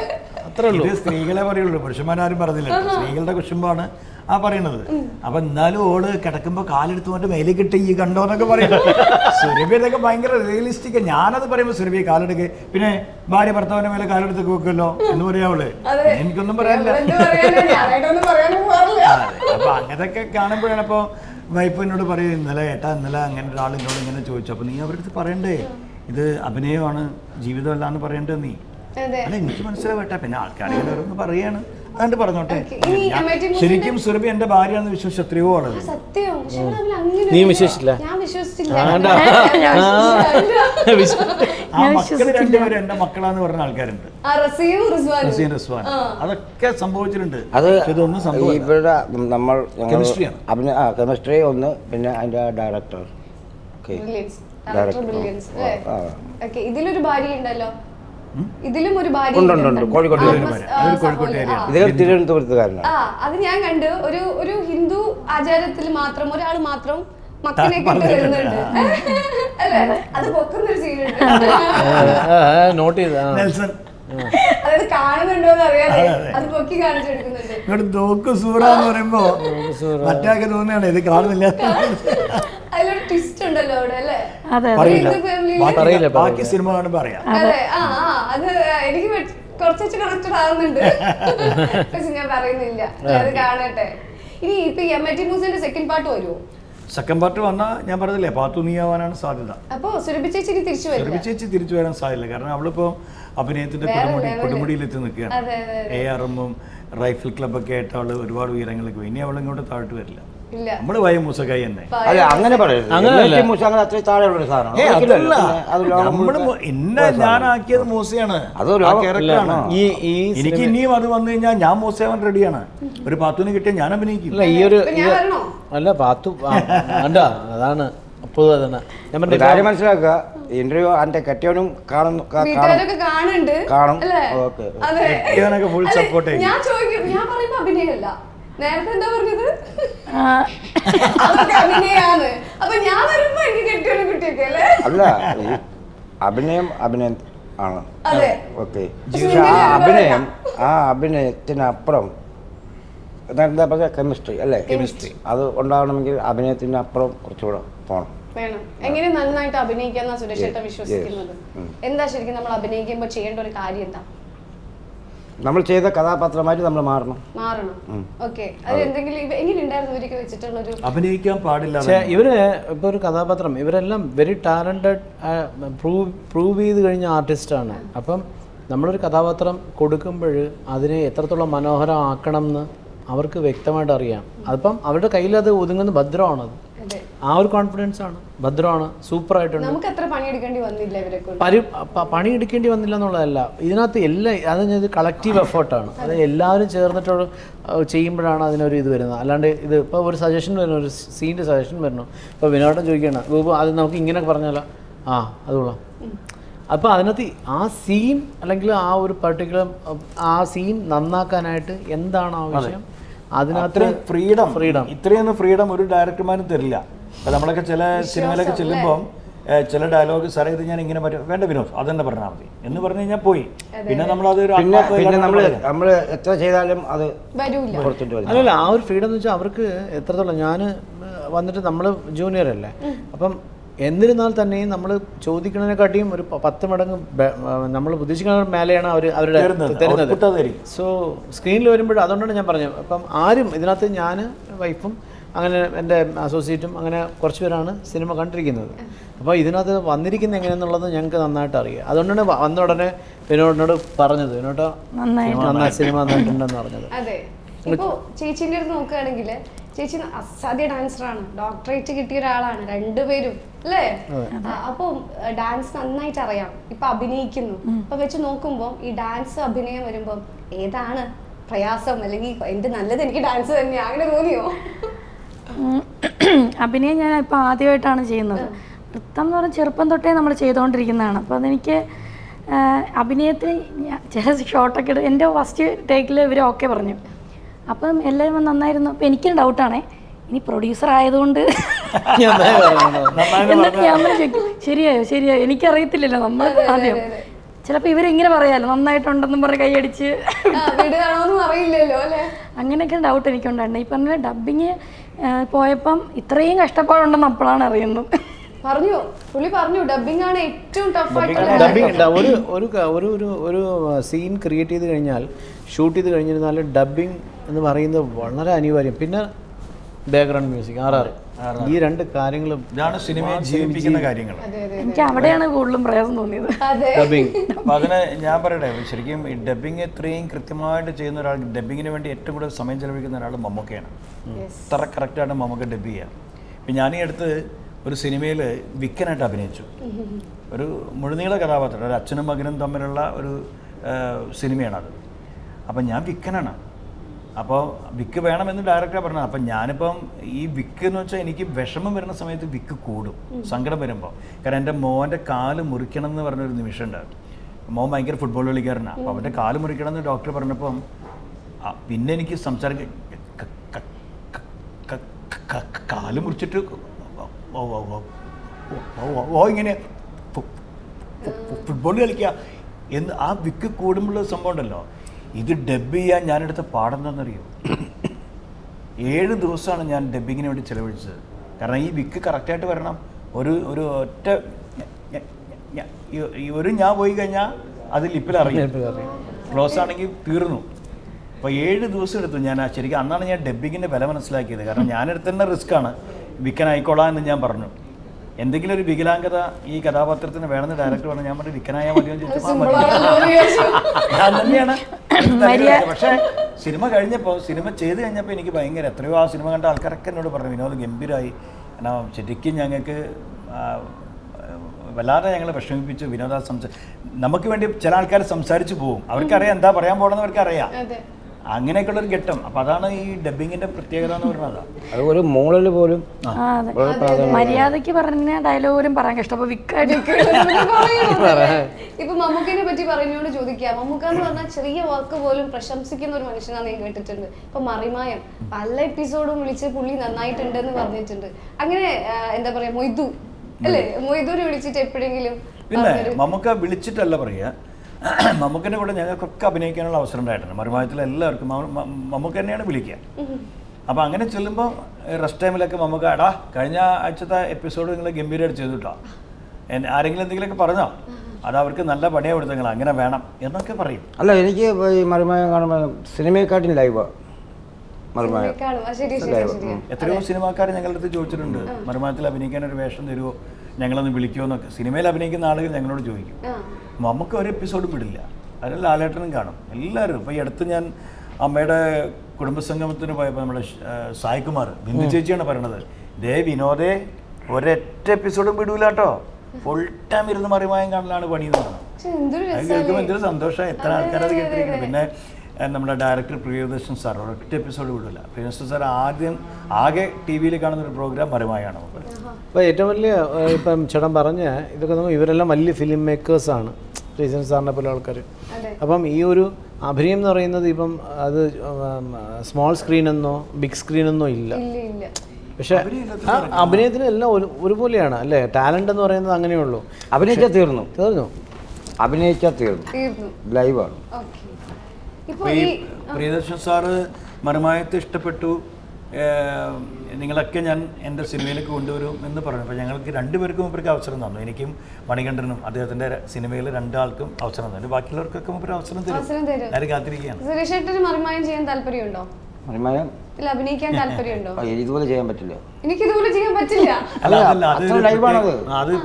അത്രേ ഉള്ളൂ. സ്ത്രീകളെ പറയുള്ളൂ. പുരുഷന്മാരും പറഞ്ഞില്ല. സ്ത്രീകളുടെ കുശുമ്പാണ്. ആ പറയണത് അപ്പൊ എന്നാലും ഓൾ കിടക്കുമ്പോ കാലെടുത്ത് കൊണ്ട് മേലേക്ക് ഇട്ട് ഈ കണ്ടോ എന്നൊക്കെ പറയുന്നത്. സുരഭി ഇതൊക്കെ ഭയങ്കര റിയലിസ്റ്റിക് ഞാനത് പറയുമ്പോ സുരഭി കാലെടുക്ക്. പിന്നെ ഭാര്യ ഭർത്താവിന്റെ മേലെ കാലെടുത്ത് വെക്കുമല്ലോ എന്ന് പറയാവുള്ളു എനിക്കൊന്നും പറയാനില്ല. അപ്പൊ അങ്ങനത്തെ കാണുമ്പോഴാണ് അപ്പൊ വൈഫ് എന്നോട് പറയും ഇന്നലെ ഏട്ടാ ഇന്നലെ അങ്ങനെ ഒരാൾ എന്നോട് ഇങ്ങനെ ചോദിച്ചു. അപ്പൊ നീ അവരുടെ അടുത്ത് പറയണ്ടേ? ഇത് അഭിനയമാണ് ജീവിതമല്ല എന്ന് പറയണ്ടേ നീ? അതെ. അല്ല എനിക്ക് മനസ്സിലാവട്ടെ പിന്നെ ആൾക്കാർ ഇങ്ങനെ പറയാണ്. അതുകൊണ്ട് പറഞ്ഞോട്ടെ? ശരിക്കും സുരഭി എന്റെ ഭാര്യയാണെന്ന് വിശ്വസിച്ച എത്രയോ ആളുകൾ നീ വിശ്വസിച്ചില്ല? ആ രണ്ടുപേരും എന്റെ മക്കളാന്ന് പറഞ്ഞ ആൾക്കാരുണ്ട്. റിസ്വാൻ. അതൊക്കെ സംഭവിച്ചിട്ടുണ്ട്. അത് ഇതൊന്നും ഇവരുടെ നമ്മൾ കെമിസ്ട്രിയാണ്. കെമിസ്ട്രി ഒന്ന് പിന്നെ അതിന്റെ ഡയറക്ടർ. ഓക്കെ. ഇതിലൊരു ഭാര്യ ഉണ്ടല്ലോ. ഇതിലും ഒരു ഭാര്യ ഉണ്ട്, ഉണ്ട്. കോഴിക്കോട്. ഇദ്ദേഹം തിരുവനന്തപുരത്തുകാരനാണ്. അത് ഞാൻ കണ്ടു. ഒരു ഒരു ഹിന്ദു ആചാരത്തിൽ മാത്രം ഒരാൾ മാത്രം മക്കനെ കെട്ടി അല്ലേ? അത് പൊക്കുന്ന ഒരു സീനുണ്ട് നോട്ട് ചെയ്ത ഇങ്ങോട്ട് നോക്ക് സൂറ എന്ന് പറയുമ്പോ മറ്റാൾക്ക് തോന്നുകയാണ് ഇത് കാണുന്നില്ല. അതിലൊരു ട്വിസ്റ്റ് ഉണ്ടല്ലോ അവിടെ അല്ലേ? അതെ പറയില്ല ബാക്കി- പറയില്ല, ബാക്കി സിനിമ കാണുമ്പോ അറിയാം അതെ. ആ അത് എനിക്ക് കുറച്ചു കണക്റ്റഡ് ആവുന്നുണ്ട്. പക്ഷെ ഞാൻ പറയുന്നില്ല. അത് കാണട്ടെ. ഇനി ഇപ്പൊ എം ഐ ടി മ്യൂസിയന്റെ സെക്കൻഡ് പാർട്ട് വരുമോ സെക്കൻഡ് പാർട്ട് വന്നാൽ ഞാൻ പറഞ്ഞില്ലേ പാത്തു നീയാവാനാണ് സാധ്യത. അപ്പൊ സുരഭി ചേച്ചി തിരിച്ചു വരും സുരഭി ചേച്ചി തിരിച്ചു വരാൻ സാധ്യത കാരണം അവളിപ്പോ അഭിനയത്തിന്റെ കൊടുമുടി. കൊടുമുടിയിലെത്തി നിൽക്കുകയാണ്. എ ആർ എമ്മും റൈഫിൾ ക്ലബ്ബൊക്കെ ആയിട്ട് അവൾ ഒരുപാട് ഉയരങ്ങളിൽ പോയി. ഇനി അവൾ ഇങ്ങോട്ട് താഴ്ത്തു വരില്ല. നമ്മൾ വയ മൂസക്കായി തന്നെ. അല്ല അങ്ങനെ പറയരുത്. അങ്ങനെയല്ല. മൂസ അങ്ങനെ അത്രയും താഴെയുള്ള ഒരു സാധനമാണ് ഏയ് ഒരിക്കലുമല്ല. അതല്ല. പിന്നെ അത് ലോകം നമ്മൾ മുഴുവൻ മു- എന്നെ ഞാനാക്കിയത് മൂസയാണ്. അത് ആ ലോകം- ക്യാരക്ടറാണ് ഈ ഈ എനിക്ക് ഇനിയും അത് വന്നു കഴിഞ്ഞാൽ ഞാൻ മൂസയാവാൻ റെഡിയാണ് ഒരു പാത്തുവിന് കിട്ടിയ ഞാൻ അഭിനയിക്കും. അല്ല ഈ ഒരു ഇപ്പൊ ഞാൻ ഇത് വരണോ? അല്ല പാത്തു വേണ്ട. അതാണ് അപ്പോൾ തന്നെ ഞാൻ ഒരു പറഞ്ഞ കാര്യം മനസ്സിലാക്കുക. ഇന്റർവ്യൂ അതിന്റെ കെട്ടിയവനും കാണുന്നു കാ- കാണും. വീട്ടുകാരൊക്കെ കാണുണ്ട് കാണും. അല്ലേ? ഓക്കെ. അതെ. കെട്ടിയവനൊക്കെ full അല്ല, support ആയിരിക്കും. ഞാൻ ചോദിക്കും. ഞാൻ പറയുമ്പോ അഭിനയമല്ല നേരത്തെ എന്താ പറഞ്ഞത്? ആ, അതൊക്കെ അഭിനയാണ്. അപ്പൊ ഞാൻ വരുമ്പോ എനിക്ക് കെട്ടിയൊരു കുട്ടിയൊക്കെ അല്ലേ? അല്ല ഈ അഭിനയം അഭിനയം ആണ്. അതെ. ഓക്കെ. പക്ഷെ പക്ഷെ ആ അഭിനയം ആ അഭിനയത്തിനപ്പുറം എന്താ പറയുക കെമിസ്ട്രി അല്ലേ? കെമിസ്ട്രി. അത് ഉണ്ടാവണമെങ്കിൽ അഭിനയത്തിനപ്പുറം കുറച്ചുകൂടെ പോകണം വേണം. എങ്ങനെ നന്നായിട്ട് അഭിനയിക്കാന്നാ സുരേഷ് ഏട്ടൻ വിശ്വസിക്കുന്നത്? എന്താ ശരിക്കും നമ്മൾ അഭിനയിക്കുമ്പോൾ ചെയ്യേണ്ട ഒരു കാര്യം എന്താ? നമ്മൾ ചെയ്ത കഥാപാത്രമായിട്ട് നമ്മൾ മാറണം. മാറണം. ഓക്കെ. അത് എന്തെങ്കിലും വെച്ചിട്ടുള്ളൊരു അഭിനയിക്കാൻ പാടില്ല പക്ഷേ ഇവർ ഇപ്പൊ ഒരു കഥാപാത്രം. ഇവരെല്ലാം വെരി ടാലന്റഡ് പ്രൂവ് പ്രൂവ് ചെയ്ത് കഴിഞ്ഞ ആർട്ടിസ്റ്റാണ് അപ്പം നമ്മളൊരു കഥാപാത്രം കൊടുക്കുമ്പോൾ അതിനെ എത്രത്തോളം മനോഹരമാക്കണം എന്ന് അവർക്ക് വ്യക്തമായിട്ട് അറിയാം. അതിപ്പം അവരുടെ കയ്യിൽ അത് ഒതുങ്ങുന്ന ഭദ്രമാണത്. ആ ഒരു കോൺഫിഡൻസ് ആണ്. ഭദ്രമാണ്. സൂപ്പറായിട്ടുണ്ട് നമുക്ക് എത്ര പണിയെടുക്കേണ്ടി വന്നില്ല ഇവരെ കൊണ്ട് പരി പ- പണിയെടുക്കേണ്ടി വന്നില്ല എന്നുള്ളതല്ല ഇതിനകത്ത് എല്ലാ അത് കളക്റ്റീവ് എഫേർട്ടാണ് അത് എല്ലാവരും ചേർന്നിട്ട് ചെയ്യുമ്പോഴാണ് അതിനൊരു ഇത് വരുന്നത്. അല്ലാണ്ട് ഇത് ഇപ്പോൾ ഒരു സജഷൻ വരുന്നു. ഒരു സീന്റെ സജഷൻ വരുന്നു. ഇപ്പോൾ വിനോദം ചോദിക്കുകയാണ് ഗോപു അത് നമുക്ക് ഇങ്ങനെ പറഞ്ഞാലോ? ആ അതുകൊള്ളാം. അപ്പോൾ അതിനകത്ത് ആ സീൻ അല്ലെങ്കിൽ ആ ഒരു പർട്ടിക്കുലർ ആ സീൻ നന്നാക്കാനായിട്ട് എന്താണ് ആവശ്യം അതിനകത്ത് ഫ്രീഡം ഫ്രീഡം ഇത്രയൊന്നും ഫ്രീഡം ഒരു ഡയറക്ടർമാരും തരില്ല. നമ്മളൊക്കെ ചില സിനിമയിലൊക്കെ ചെല്ലുമ്പം ചില ഡയലോഗ് സാറേ ഇത് ഞാൻ ഇങ്ങനെ പറ്റും വേണ്ട വിനോദ് അത് തന്നെ പറഞ്ഞാൽ മതി. എന്ന് പറഞ്ഞു കഴിഞ്ഞാൽ പോയി. പിന്നെ നമ്മളത് അത് പിന്നെ നമ്മൾ. നമ്മൾ എത്ര ചെയ്താലും അത് അല്ലല്ല ആ ഒരു ഫ്രീഡം എന്ന് വെച്ചാൽ അവർക്ക് എത്രത്തോളം ഞാൻ വന്നിട്ട് നമ്മൾ ജൂനിയർ അല്ലേ? അപ്പം എന്നിരുന്നാൽ തന്നെയും നമ്മൾ ചോദിക്കുന്നതിനെക്കാട്ടിയും ഒരു പത്ത് മടങ്ങ് നമ്മൾ ഉദ്ദേശിക്കുന്ന മേലെയാണ് അവർ അവരുടെ തരുന്നത്. സോ സ്ക്രീനിൽ വരുമ്പോൾ അതുകൊണ്ടാണ് ഞാൻ പറഞ്ഞത്. അപ്പം ആരും ഇതിനകത്ത് ഞാൻ വൈഫും അങ്ങനെ എന്റെ അസോസിയേറ്റും അങ്ങനെ കുറച്ച് പേരാണ് സിനിമ കണ്ടിരിക്കുന്നത്. അപ്പോൾ ഇതിനകത്ത് വന്നിരിക്കുന്നത് എങ്ങനെയെന്നുള്ളത് ഞങ്ങൾക്ക് നന്നായിട്ട് അറിയാം. അതുകൊണ്ടാണ് വന്ന ഉടനെ വിനോദിനോട് പറഞ്ഞത്. വിനോട്ടോ നന്നായി സിനിമ നന്നായിട്ടുണ്ടെന്ന് പറഞ്ഞത്. അതെ. ഇപ്പോ ചേച്ചിന്റെ അടുത്ത് നോക്കുകയാണെങ്കിൽ ചേച്ചി അസാധ്യ ഡാൻസറാണ് ഡോക്ടറേറ്റ് കിട്ടിയ ഒരാളാണ് രണ്ടുപേരും അല്ലേ? ആ, അപ്പൊ ഡാൻസ് നന്നായിട്ട് അറിയാം. ഇപ്പൊ അഭിനയിക്കുന്നു. അപ്പൊ വെച്ച് നോക്കുമ്പോൾ ഈ ഡാൻസ് അഭിനയം വരുമ്പോൾ ഏതാണ് പ്രയാസം? അല്ലെങ്കിൽ എന്റെ നല്ലത് എനിക്ക് ഡാൻസ് തന്നെയാ? അങ്ങനെ തോന്നിയോ. അഭിനയം ഞാൻ ഇപ്പോൾ ആദ്യമായിട്ടാണ് ചെയ്യുന്നത്. നൃത്തം എന്ന് പറഞ്ഞാൽ ചെറുപ്പം തൊട്ടേ നമ്മൾ ചെയ്തുകൊണ്ടിരിക്കുന്നതാണ് അപ്പോൾ അതെനിക്ക് അഭിനയത്തിൽ അഭിനയത്തിന് ചില ഷോട്ടൊക്കെ ഇടും എന്റെ ഫസ്റ്റ് ടേക്കിൽ ഇവർ ഓക്കെ പറഞ്ഞു. അപ്പം എല്ലാവരും നന്നായിരുന്നു. അപ്പം എനിക്കും ഡൗട്ടാണേ ഇനി പ്രൊഡ്യൂസർ ആയതുകൊണ്ട് എന്നിട്ട് ഞാൻ ചോദിക്കും ശരിയായോ ശരിയായോ. എനിക്കറിയത്തില്ലല്ലോ നമ്മൾ ആദ്യം. ചിലപ്പോൾ ഇവരിങ്ങനെ പറയാമല്ലോ നന്നായിട്ടുണ്ടെന്നും പറഞ്ഞ് കൈയടിച്ച് ആ, വിടുകയാണോന്നും അറിയില്ലല്ലോ അല്ലെ? അങ്ങനെയൊക്കെ ഡൗട്ട് എനിക്കുണ്ടായിരുന്നു ഈ പറഞ്ഞ ഡബിങ് പോയപ്പം ഇത്രയും കഷ്ടപ്പാടുണ്ടെന്ന് അപ്പോഴാണ് അറിയുന്നത്. പറഞ്ഞു പുള്ളി പറഞ്ഞു ഡബിംഗ് ആണ് ഏറ്റവും ടഫ് ആയിട്ടുള്ള ഡബിങ് ഒരു ഒരു ഒരു ഒരു ഒരു സീൻ ക്രിയേറ്റ് ചെയ്ത് കഴിഞ്ഞാൽ ഷൂട്ട് ചെയ്ത് കഴിഞ്ഞിരുന്നാൽ ഡബിങ് എന്ന് പറയുന്നത് വളരെ അനിവാര്യം. പിന്നെ ബാക്ക്ഗ്രൗണ്ട് മ്യൂസിക് ആർ ആർ ഈ രണ്ട് കാര്യങ്ങളും ഇതാണ് സിനിമയെ ജീവിപ്പിക്കുന്ന കാര്യങ്ങൾ. അതെ അതെ എനിക്ക് അവിടെയാണ് കൂടുതലും പ്രയാസം തോന്നിയത്. അതെ. ഡബിങ് അപ്പൊ അതിന് ഞാൻ പറയട്ടെ ശരിക്കും ഈ ഡബിങ് ഇത്രയും കൃത്യമായിട്ട് ചെയ്യുന്ന ഒരാൾ ഡബിങ്ങിന് വേണ്ടി ഏറ്റവും കൂടുതൽ സമയം ചെലവഴിക്കുന്ന ഒരാൾ മമ്മൂക്കയാണ്. ഇത്ര കറക്റ്റായിട്ട് മമ്മൂക്ക ഡബ് ചെയ്യുക ഇപ്പം ഞാനീ ഈ അടുത്ത് ഒരു സിനിമയിൽ വിക്കനായിട്ട് അഭിനയിച്ചു. ഒരു മുഴുനീള കഥാപാത്രം ഒരു അച്ഛനും മകനും തമ്മിലുള്ള ഒരു സിനിമയാണത്. അപ്പം ഞാൻ വിക്കനാണ്. അപ്പോൾ വിക്ക് വേണമെന്ന് ഡയറക്റ്റാണ് പറഞ്ഞത്. അപ്പം ഞാനിപ്പം ഈ വിക്ക് എന്ന് വെച്ചാൽ എനിക്ക് വിഷമം വരുന്ന സമയത്ത് വിക്ക് കൂടും സങ്കടം വരുമ്പോൾ കാരണം എന്റെ മോന്റെ കാൽ മുറിക്കണം എന്ന് പറഞ്ഞൊരു നിമിഷമുണ്ട് മോൻ ഭയങ്കര ഫുട്ബോൾ കളിക്കാരനാണ് അപ്പോൾ അവന്റെ കാൽ മുറിക്കണം എന്ന് ഡോക്ടർ പറഞ്ഞപ്പം പിന്നെ എനിക്ക് സംസാരിക്കാൻ കാൽ മുറിച്ചിട്ട് ഓ ഓ ഓ ഓ ഓ ഓ ഇങ്ങനെ ഫുട്ബോൾ കളിക്കുക എന്ന് ആ വിക്ക് കൂടുമ്പോഴുള്ള സംഭവം ഉണ്ടല്ലോ. ഇത് ഡബ് ചെയ്യാൻ ഞാനെടുത്ത പാഠം എന്താണെന്നറിയോ ഏഴ് ദിവസമാണ് ഞാൻ ഡബ്ബിങ്ങിന് വേണ്ടി ചിലവഴിച്ചത്. കാരണം ഈ വിക്ക് കറക്റ്റായിട്ട് വരണം. ഒരു ഒരു ഒറ്റ ഒരു ഞാൻ പോയി കഴിഞ്ഞാൽ അത് ലിപ്പിലറിയും. ക്ലോസ് ആണെങ്കിൽ തീർന്നു. അപ്പോൾ ഏഴ് ദിവസം എടുത്തു ഞാൻ ശരിക്കും അന്നാണ് ഞാൻ ഡബിങ്ങിന്റെ വില മനസ്സിലാക്കിയത്. കാരണം ഞാനെടുത്ത് തന്നെ റിസ്ക്കാണ്. വിക്കനായിക്കോളാം എന്ന് ഞാൻ പറഞ്ഞു. എന്തെങ്കിലും ഒരു വികലാംഗത ഈ കഥാപാത്രത്തിന് വേണമെന്ന് ഡയറക്ടർ പറഞ്ഞു ഞാൻ പറഞ്ഞു വിക്കനായാൽ മതിയോ? ചോദിച്ചപ്പോൾ. ഞാൻ തന്നെയാണ് പക്ഷേ സിനിമ കഴിഞ്ഞപ്പോൾ സിനിമ ചെയ്ത് കഴിഞ്ഞപ്പോൾ എനിക്ക് ഭയങ്കര എത്രയോ ആ സിനിമ കണ്ട ആൾക്കാരൊക്കെ എന്നോട് പറഞ്ഞു വിനോദ് ഗംഭീരമായി കാരണം ശരിക്കും ഞങ്ങൾക്ക് വല്ലാതെ ഞങ്ങളെ വിഷമിപ്പിച്ചു വിനോദ സംസാ നമുക്ക് വേണ്ടി ചില ആൾക്കാർ സംസാരിച്ചു പോകും അവർക്കറിയാം എന്താ പറയാൻ പോകണമെന്ന് അവർക്കറിയാം. അതെ. അങ്ങനെയൊക്കെയുള്ള ഒരു ഘട്ടം. അപ്പൊ അതാണ് ഈ ഡബിങ്ങിന്റെ പ്രത്യേകത എന്ന് പറയുന്നത് അത്. ഒരു മോളിൽ പോലും മര്യാദയ്ക്ക് അതെ. മര്യാദയ്ക്ക് പറഞ്ഞ ഡയലോഗും പറയാൻ കഷ്ടം. അപ്പൊ വിക്കായിട്ട് ഇപ്പൊ മമ്മൂക്കിനെ പറ്റി പറയുന്നോട് ചോദിക്കാം. മമ്മൂക്ക എന്ന് പറഞ്ഞാൽ ചെറിയ വാക്ക് പോലും പ്രശംസിക്കുന്ന ഒരു മനുഷ്യനാണ് ഞാൻ കേട്ടിട്ടുണ്ട്. ഇപ്പൊ മറിമായം പല എപ്പിസോഡും വിളിച്ച് പുള്ളി നന്നായിട്ടുണ്ട് എന്ന് പറഞ്ഞിട്ടുണ്ട്. അങ്ങനെ എന്താ പറയാ മൊയ്തു. അല്ലേ? മൊയ്തുവിനെ വിളിച്ചിട്ട് എപ്പോഴെങ്കിലും പിന്നെ മമ്മൂക്ക വിളിച്ചിട്ടല്ല പറയുക മമ്മൂക്കന്റെ കൂടെ ഞങ്ങൾക്കൊക്കെ അഭിനയിക്കാനുള്ള അവസരം ഉണ്ടായിട്ടുണ്ട്. മറുമായത്തിൽ എല്ലാവർക്കും മമ്മൂക്ക തന്നെയാണ് വിളിക്കുക. അപ്പോൾ അങ്ങനെ ചെല്ലുമ്പോൾ റെസ്റ്റ് ടൈമിലൊക്കെ മമ്മൂക്ക എടാ കഴിഞ്ഞ ആഴ്ചത്തെ എപ്പിസോഡ് നിങ്ങൾ ഗംഭീരമായിട്ട് ചെയ്തു കേട്ടോ എന്നെ ആരെങ്കിലും എന്തെങ്കിലുമൊക്കെ പറഞ്ഞോ? അത് അവർക്ക് നല്ല പണിയാണ് കൊടുത്തങ്ങൾ അങ്ങനെ വേണം എന്നൊക്കെ പറയും. അല്ല എനിക്ക് ഈ മറിമായം കാണുമ്പോൾ സിനിമയെക്കാട്ടും ലൈവാണ് മറിമായം കാണും ആ ശരി ശരി ശരി എത്രയോ സിനിമാക്കാർ ഞങ്ങളുടെ അടുത്ത് ചോദിച്ചിട്ടുണ്ട് മറുമാനത്തിൽ അഭിനയിക്കാൻ ഒരു വേഷം തരുമോ ഞങ്ങളൊന്ന് വിളിക്കുമെന്നൊക്കെ സിനിമയിൽ അഭിനയിക്കുന്ന ആളുകൾ ഞങ്ങളോട് ചോദിക്കും. നമുക്ക് ഒരു എപ്പിസോഡും വിടില്ല അതിൽ ലാലേട്ടനും കാണും. എല്ലാവരും. ഇപ്പോൾ ഈ അടുത്ത് ഞാൻ അമ്മയുടെ കുടുംബസംഗമത്തിന് പോയപ്പോൾ നമ്മുടെ സായ്കുമാർ ബിന്ദു ചേച്ചിയാണ് പറയണത്. ദേ വിനോദേ ഒരൊറ്റ എപ്പിസോഡും വിടൂല കേട്ടോ ഫുൾ ടൈം ഇരുന്ന് മറിമായം കാണലാണ് പണി എന്ന് പറഞ്ഞു. അത് കേൾക്കുമ്പോൾ എന്തൊരു സന്തോഷം. എത്ര ആൾക്കാരത് കേട്ടിരിക്കുന്നത് പിന്നെ നമ്മുടെ ഡയറക്ടർ പ്രിയദർശൻ സാർ ഒരൊറ്റ എപ്പിസോഡ് വിടില്ല പ്രിയദർശൻ സാർ ആദ്യം ആകെ ടി വിയിൽ കാണുന്ന ഒരു പ്രോഗ്രാം പരമായാണ് നമുക്ക്. അപ്പോൾ ഏറ്റവും വലിയ ഇപ്പം ചേട്ടൻ പറഞ്ഞ ഇതൊക്കെ നമുക്ക് ഇവരെല്ലാം വലിയ ഫിലിം മേക്കേഴ്സാണ് പ്രിയദർശൻ സാറിനെ പോലെ ആൾക്കാർ അപ്പം ഈ ഒരു അഭിനയം എന്ന് പറയുന്നത് ഇപ്പം അത് സ്മോൾ സ്ക്രീനെന്നോ ബിഗ് സ്ക്രീനെന്നോ ഇല്ല. പക്ഷേ ഇല്ല. പക്ഷെ ആ അഭിനയത്തിന് എല്ലാം ഒരു ഒരുപോലെയാണ് അല്ലേ? ടാലന്റ് എന്ന് പറയുന്നത് അങ്ങനെയുള്ളൂ. അഭിനയിച്ചാൽ തീർന്നു. തീർന്നു. അഭിനയിച്ചാൽ തീർന്നു. തീർന്നു. ലൈവാണ് ഈ പ്രിയദർശൻ സാറ് മറുമായത്തെ ഇഷ്ടപ്പെട്ടു. നിങ്ങളൊക്കെ ഞാൻ എന്റെ സിനിമയിലേക്ക് കൊണ്ടുവരും എന്ന് പറഞ്ഞു. അപ്പോൾ ഞങ്ങൾക്ക് രണ്ടുപേർക്കും ഇവർക്ക് അവസരം തന്നു. എനിക്കും മണികണ്ഠനും അദ്ദേഹത്തിന്റെ സിനിമയിൽ രണ്ടാൾക്കും അവസരം തന്നു. ബാക്കിയുള്ളവർക്കൊക്കെ ഇവർ അവസരം തരും. അവസരം തരും. എല്ലാവരും കാത്തിരിക്കുകയാണ്. അഭിനയിക്കാൻ താല്പര്യമുണ്ടോ? ആ, ഇതുപോലെ ചെയ്യാൻ പറ്റില്ല. എനിക്ക് ഇതുപോലെ ചെയ്യാൻ പറ്റില്ല. അല്ല അല്ല, അത്.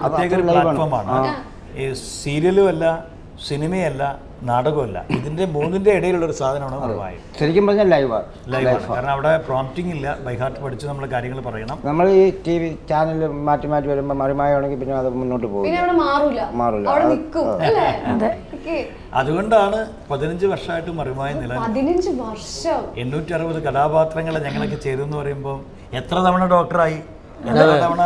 പ്രത്യേക-. പ്ലാറ്റ്ഫോമാണ് ഈ സീരിയലും അല്ല സിനിമയല്ല നാടകമല്ല ഇതിന്റെ മൂന്നിന്റെ ഇടയിലുള്ള ഒരു സാധനമാണ് ശരിക്കും പറഞ്ഞാൽ ലൈവ് ലൈവാണ് കാരണം അവിടെ പ്രോംപ്റ്റിംഗ് ഇല്ല. ബൈ ഹാർട്ട് പഠിച്ച് നമ്മൾ കാര്യങ്ങൾ പറയണം. നമ്മൾ ഈ ടി വി ചാനൽ മാറ്റി മാറ്റി വരുമ്പോൾ മറിമായാണെങ്കിൽ പിന്നെ അത് മുന്നോട്ട് പോകും. അവിടെ മാറൂല. മാറൂല. അവിടെ നിൽക്കും അല്ലേ? ഓക്കേ. അതുകൊണ്ടാണ് പതിനഞ്ച് വർഷമായിട്ട് മറുവായം നില പതിനഞ്ച് വർഷം. എണ്ണൂറ്റി അറുപത് കഥാപാത്രങ്ങൾ ഞങ്ങളൊക്കെ ചെയ്തു എന്ന് പറയുമ്പോൾ എത്ര തവണ ഡോക്ടറായി എത്ര തവണ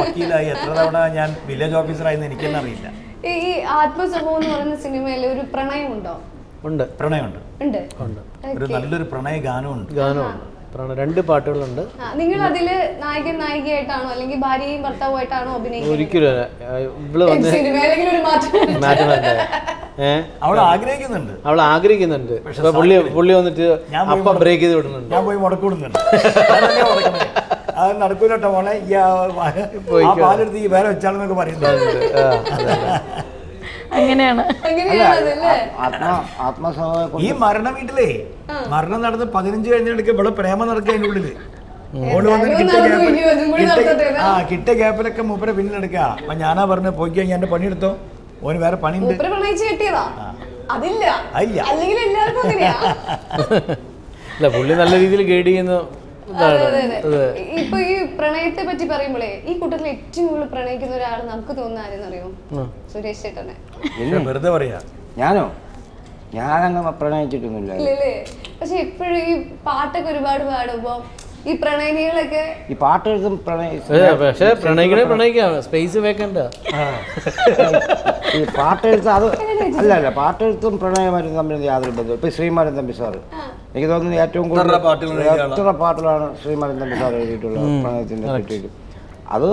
വക്കീലായി? എത്ര തവണ ഞാൻ വില്ലേജ് ഓഫീസറായി എന്ന് എനിക്കെന്നെ അറിയില്ല ഈ ആത്മസംഭവം എന്ന് പറയുന്ന സിനിമയിൽ ഒരു പ്രണയമുണ്ടോ? ഉണ്ട്. പ്രണയമുണ്ട്. ഉണ്ട്. ഒരു നല്ലൊരു പ്രണയ ഗാനമുണ്ട് ഗാനമുണ്ട്. പ്രണ- രണ്ട് പാട്ടുകളുണ്ട്. നിങ്ങൾ അതിൽ നായകൻ നായികയായിട്ടാണോ അല്ലെങ്കിൽ ഭാര്യയും ഭർത്താവുമായിട്ടാണോ അഭിനയിക്കുന്നത്? ഒരിക്കലും അല്ല. ഇവൾ വന്ന് മാറ്റം വേണ്ടേ അവൾ ആഗ്രഹിക്കുന്നുണ്ട്. അവൾ ആഗ്രഹിക്കുന്നുണ്ട്. പക്ഷെ പുള്ളി പുള്ളി വന്നിട്ട് അപ്പ ബ്രേക്ക് ചെയ്ത് വിടുന്നുണ്ട്. ഞാൻ പോയി മുടക്കൂടുന്നുണ്ട്? അത് നടക്കൂലട്ടോ മോളെ. ഈ പാലെടുത്ത് ഈ വേറെ വെച്ചാളെന്നൊക്കെ പറയുന്നുണ്ട്. അങ്ങനെയാണ്. ഈ മരണ വീട്ടിലേ മരണം നടന്ന് പതിനഞ്ച് കഴിഞ്ഞിടയ്ക്ക് ഇവിടെ പ്രേമം നടക്കുക അതിന്റെ ഉള്ളിൽ. ഓൾ വന്നിട്ട് കിട്ടിയ ഗ്യാപ്പിൽ- ആ കിട്ടിയ ഗ്യാപ്പിലൊക്കെ മൂപ്പരെ പിന്നിലെടുക്കുക അപ്പൊ ഞാനാ പറഞ്ഞു പോയി ഞാൻ എന്റെ പണിയെടുത്തോ? ഓന് വേറെ പണിയുണ്ട്. മൂപ്പര് പ്രണയിച്ച് കെട്ടിയതാ? അതില്ല. അതില്ല. അല്ലെങ്കിൽ എല്ലാവർക്കും അങ്ങനെയാ. അല്ല പുള്ളി നല്ല രീതിയിൽ ഗൈഡ് ചെയ്യുന്ന അതെ അതെ അതെ ഇപ്പൊ ഈ പ്രണയത്തെ പറ്റി പറയുമ്പോഴേ ഈ കൂട്ടത്തിൽ ഏറ്റവും കൂടുതൽ പ്രണയിക്കുന്ന ഒരാൾ നമുക്ക് തോന്നുന്ന ആരെന്നറിയോ? സുരേഷ് ചേട്ടനെ. വെറുതെ പറയാ. ഞാനോ? ഞാനങ്ങ് പ്രണയിച്ചിട്ടൊന്നുമില്ല. പക്ഷെ എപ്പോഴും ഈ പാട്ടൊക്കെ ഒരുപാട് പാടുമ്പോ ഈ പ്രണയിനികളൊക്കെ ഈ പാട്ട് എഴുതും പ്രണയ പക്ഷേ പ്രണയിക്കണേ പ്രണയിക്കാം. സ്പേസ് വേക്കണ്ട ഈ പാട്ടെഴുത്ത് അത് അല്ല അല്ല പാട്ടെഴുത്തും പ്രണയമായിട്ടും തമ്മിൽ യാതൊരു ബന്ധവും ഇപ്പൊ ശ്രീമാരൻ തമ്പി സാറ് എനിക്ക് തോന്നുന്നു ഏറ്റവും കൂടുതൽ എത്ര പാട്ടുകളാണ് ശ്രീമാരൻ തമ്പി സാർ എഴുതിയിട്ടുള്ളത് പ്രണയത്തിന്റെ പറ്റിയിട്ട് അത്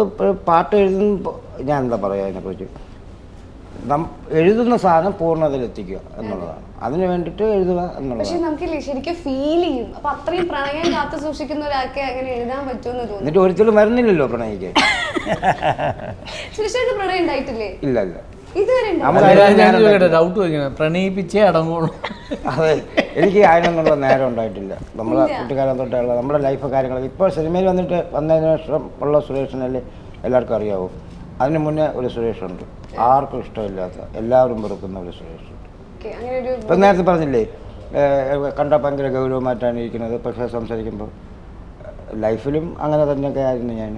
പാട്ട് എഴുതുന്ന ഞാൻ എന്താ പറയാ അതിനെക്കുറിച്ച് നം എഴുതുന്ന സാധനം പൂർണതയിലെത്തിക്കുക എന്നുള്ളതാണ്. അതിന് വേണ്ടിയിട്ട് എഴുതുക പക്ഷെ എന്നുള്ളതാണ് നമുക്കില്ലേ ശരിക്കും ഫീൽ ചെയ്യും. അപ്പൊ അത്രയും പ്രണയം കാത്തു സൂക്ഷിക്കുന്ന ഒരാൾക്ക് അങ്ങനെ എഴുതാൻ പറ്റുമെന്ന് തോന്നുന്നു. എന്നിട്ട് ഒരിക്കലും വരുന്നില്ലല്ലോ പ്രണയിക്ക് സുരേഷ് പ്രണയം ഉണ്ടായിട്ടില്ലേ? ഇല്ല ഇല്ല. ഇതുവരെ ഉണ്ടോ? നമുക്ക് അതിനുള്ള നേരം ഡൗട്ട് ചോദിക്കണം. പ്രണയിപ്പിച്ചേ അടങ്ങുള്ളൂ. അതെ എനിക്ക് അതിനൊന്നുള്ള നേരം ഉണ്ടായിട്ടില്ല. നമ്മളെ കുട്ടിക്കാലം തൊട്ടുള്ള നമ്മുടെ ലൈഫ് കാര്യങ്ങൾ ഇപ്പോൾ സിനിമയിൽ വന്നിട്ട് വന്നതിന് ശേഷം ഉള്ള സുരേഷിനെ എല്ലാവർക്കും അറിയാവും. അതിന് മുന്നേ ഒരു സുരേഷുണ്ട് ആർക്കും ഇഷ്ടമില്ലാത്ത എല്ലാവരും വെറുക്കുന്ന ഒരു സുരേഷ് അങ്ങനെ ഇപ്പം നേരത്തെ പറഞ്ഞില്ലേ കണ്ട ഭയങ്കര ഗൗരവമായിട്ടാണ് ഇരിക്കുന്നത് പക്ഷേ സംസാരിക്കുമ്പോൾ ലൈഫിലും അങ്ങനെ തന്നെയൊക്കെ ആയിരുന്നു ഞാൻ.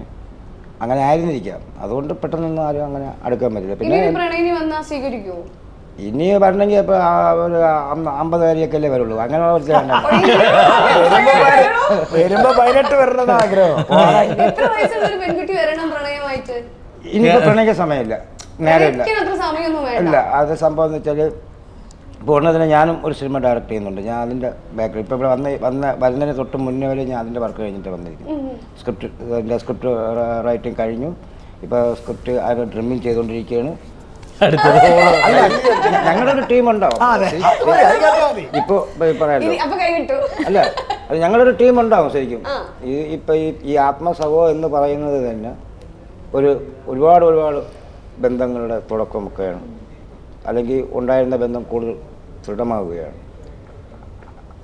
അങ്ങനെ ആയിരുന്നിരിക്കാം. അതുകൊണ്ട് പെട്ടെന്നൊന്നും ആരും അങ്ങനെ അടുക്കാൻ പറ്റില്ല. പിന്നെ ഇനി വരണമെങ്കിൽ ഇപ്പൊ ഒരു അമ്പത് വരെയൊക്കെ അല്ലേ വരുള്ളൂ. അങ്ങനെയുള്ള ഒരു വരുമ്പോ പതിനെട്ട് വരണം ആഗ്രഹം എത്ര വയസ്സുള്ള ഒരു പെൺകുട്ടി വരണം പ്രണയമായിട്ട്? ഇനിയിപ്പോൾ പ്രണയിക്കാൻ സമയമില്ല. നേരമില്ല ഇല്ല. അത് സംഭവം എന്ന് വെച്ചാൽ പൂർണത്തിന് ഞാനും ഒരു സിനിമ ഡയറക്റ്റ് ചെയ്യുന്നുണ്ട്. ഞാൻ അതിന്റെ ബാക്കിൽ ഇപ്പോൾ ഇവിടെ വന്ന് വന്ന വരുന്നതിന് തൊട്ട് മുന്നേ വരെ ഞാൻ അതിന്റെ വർക്ക് കഴിഞ്ഞിട്ട് വന്നിരിക്കുന്നു. സ്ക്രിപ്റ്റ് അതിന്റെ സ്ക്രിപ്റ്റ് റൈറ്റിംഗ് കഴിഞ്ഞു. ഇപ്പോൾ സ്ക്രിപ്റ്റ് അതിന് ഡ്രിമ്മിങ് ചെയ്തുകൊണ്ടിരിക്കുകയാണ് അല്ല ഞങ്ങളുടെ ഒരു ടീം ഉണ്ടാവും ഇപ്പോൾ പറയാലോ അല്ല അത് ഒരു ടീം ഉണ്ടാവും ശരിക്കും ഈ ഇപ്പം ഈ ഈ ആത്മസഹോ എന്ന് പറയുന്നത് തന്നെ ഒരു ഒരുപാട് ഒരുപാട് ബന്ധങ്ങളുടെ തുടക്കമൊക്കെയാണ്. അല്ലെങ്കിൽ ഉണ്ടായിരുന്ന ബന്ധം കൂടുതൽ ദൃഢമാവുകയാണ്.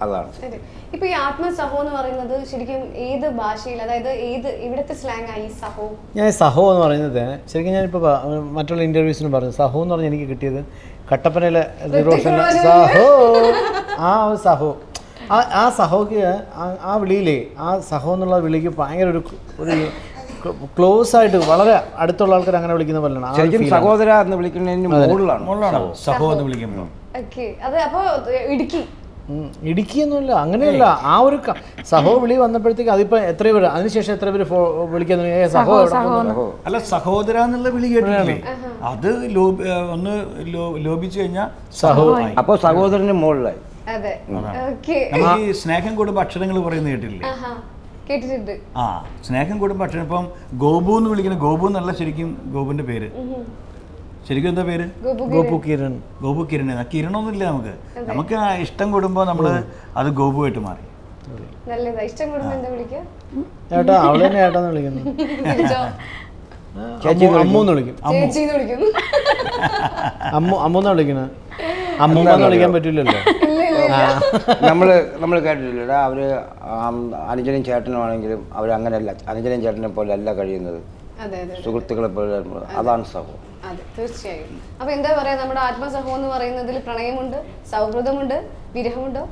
അതാണ്. ശരി. ഇപ്പൊ ഈ ആത്മസഹോ എന്ന് പറയുന്നത് ശരിക്കും ഏത് ഭാഷയിൽ അതായത് ഏത് ഇവിടുത്തെ സ്ലാങ് ആയി സഹോ? ഞാൻ സഹോ എന്ന് പറയുന്നത് ശരിക്കും ഞാനിപ്പോൾ ഇപ്പൊ മറ്റുള്ള ഇന്റർവ്യൂസിന് പറഞ്ഞു. സഹോ എന്ന് പറഞ്ഞ് എനിക്ക് കിട്ടിയത് കട്ടപ്പനയിലെ സഹോ. ആ ഒരു സഹോ. ആ ആ സഹോക്ക് ആ- ആ വിളിയിലേ ആ സഹോ എന്നുള്ള വിളിക്ക് ഭയങ്കര ഒരു ഒരു ക്ലോസ് ആയിട്ട് വളരെ അടുത്തുള്ള ആൾക്കാർ അങ്ങനെ വിളിക്കുന്ന പോലെയാണ്. ശരിക്കും സഹോദര എന്ന് വിളിക്കുന്നതിന് മുകളിലാണ്. സഹോ എന്ന് വിളിക്കുമ്പോൾ അത് അപ്പൊ ഇടുക്കി. ഒന്നുമില്ല. ഇടുക്കിയൊന്നുമില്ല അങ്ങനെയല്ല ആ ഒരു സഹോ വിളി വന്നപ്പോഴത്തേക്ക് അതിപ്പോ എത്ര പേര് അതിനുശേഷം എത്ര പേര് വിളിക്കാൻ സഹോ അല്ല സഹോദര എന്നുള്ള വിളി കേട്ടില്ലേ അത് ഒന്ന് ലോപിച്ചു കഴിഞ്ഞാൽ സഹോ ആയി. അപ്പോൾ സഹോദരന് മുകളിലായി. അതെ. ഓക്കെ. ഈ സ്നേഹം കൂടുമ്പോ അക്ഷരങ്ങൾ പറയുന്നത് കേട്ടില്ലേ കേട്ടിട്ടുണ്ട്. ആ സ്നേഹം കൂടുമ്പോൾ പക്ഷേ ഇപ്പം ഗോപു എന്ന് വിളിക്കുന്ന ഗോപു എന്നല്ല ശരിക്കും ഗോപുവിന്റെ പേര്. ശരിക്കും എന്താ പേര്? ഗോപു ഗോപു കിരൺ. ഗോപു കിരൺ. കിരണമൊന്നുമില്ല നമുക്ക്. നമുക്ക് ഇഷ്ടം കൂടുമ്പോൾ നമ്മൾ അത് ഗോപുവായിട്ട് മാറി. ഏട്ടാ അവളെ തന്നെ വിളിക്കുന്നു. തിരിച്ചോ? അമ്മു അമ്മു എന്ന് വിളിക്കും. ചേച്ചിന്ന് വിളിക്കുന്നു. അമ്മു അമ്മു എന്നാ വിളിക്കുന്നത് അമ്മൂമ്മ എന്ന് വിളിക്കാൻ പറ്റില്ലല്ലോ. നമ്മൾ നമ്മൾ കേട്ടിട്ടില്ലടാ അവർ അനുജനും ചേട്ടനും ആണെങ്കിലും അവർ അങ്ങനെയല്ല അനുജനും ചേട്ടനെ പോലെ അല്ല കഴിയുന്നത് സുഹൃത്തുക്കളെ പോലെ അതാണ് സഹോ. അതെ തീർച്ചയായും. അപ്പൊ എന്താ പറയാ നമ്മുടെ ആത്മസഹോ എന്ന് പറയുന്നതിൽ പ്രണയമുണ്ട് സൗഹൃദമുണ്ട് വിരഹമുണ്ടോ?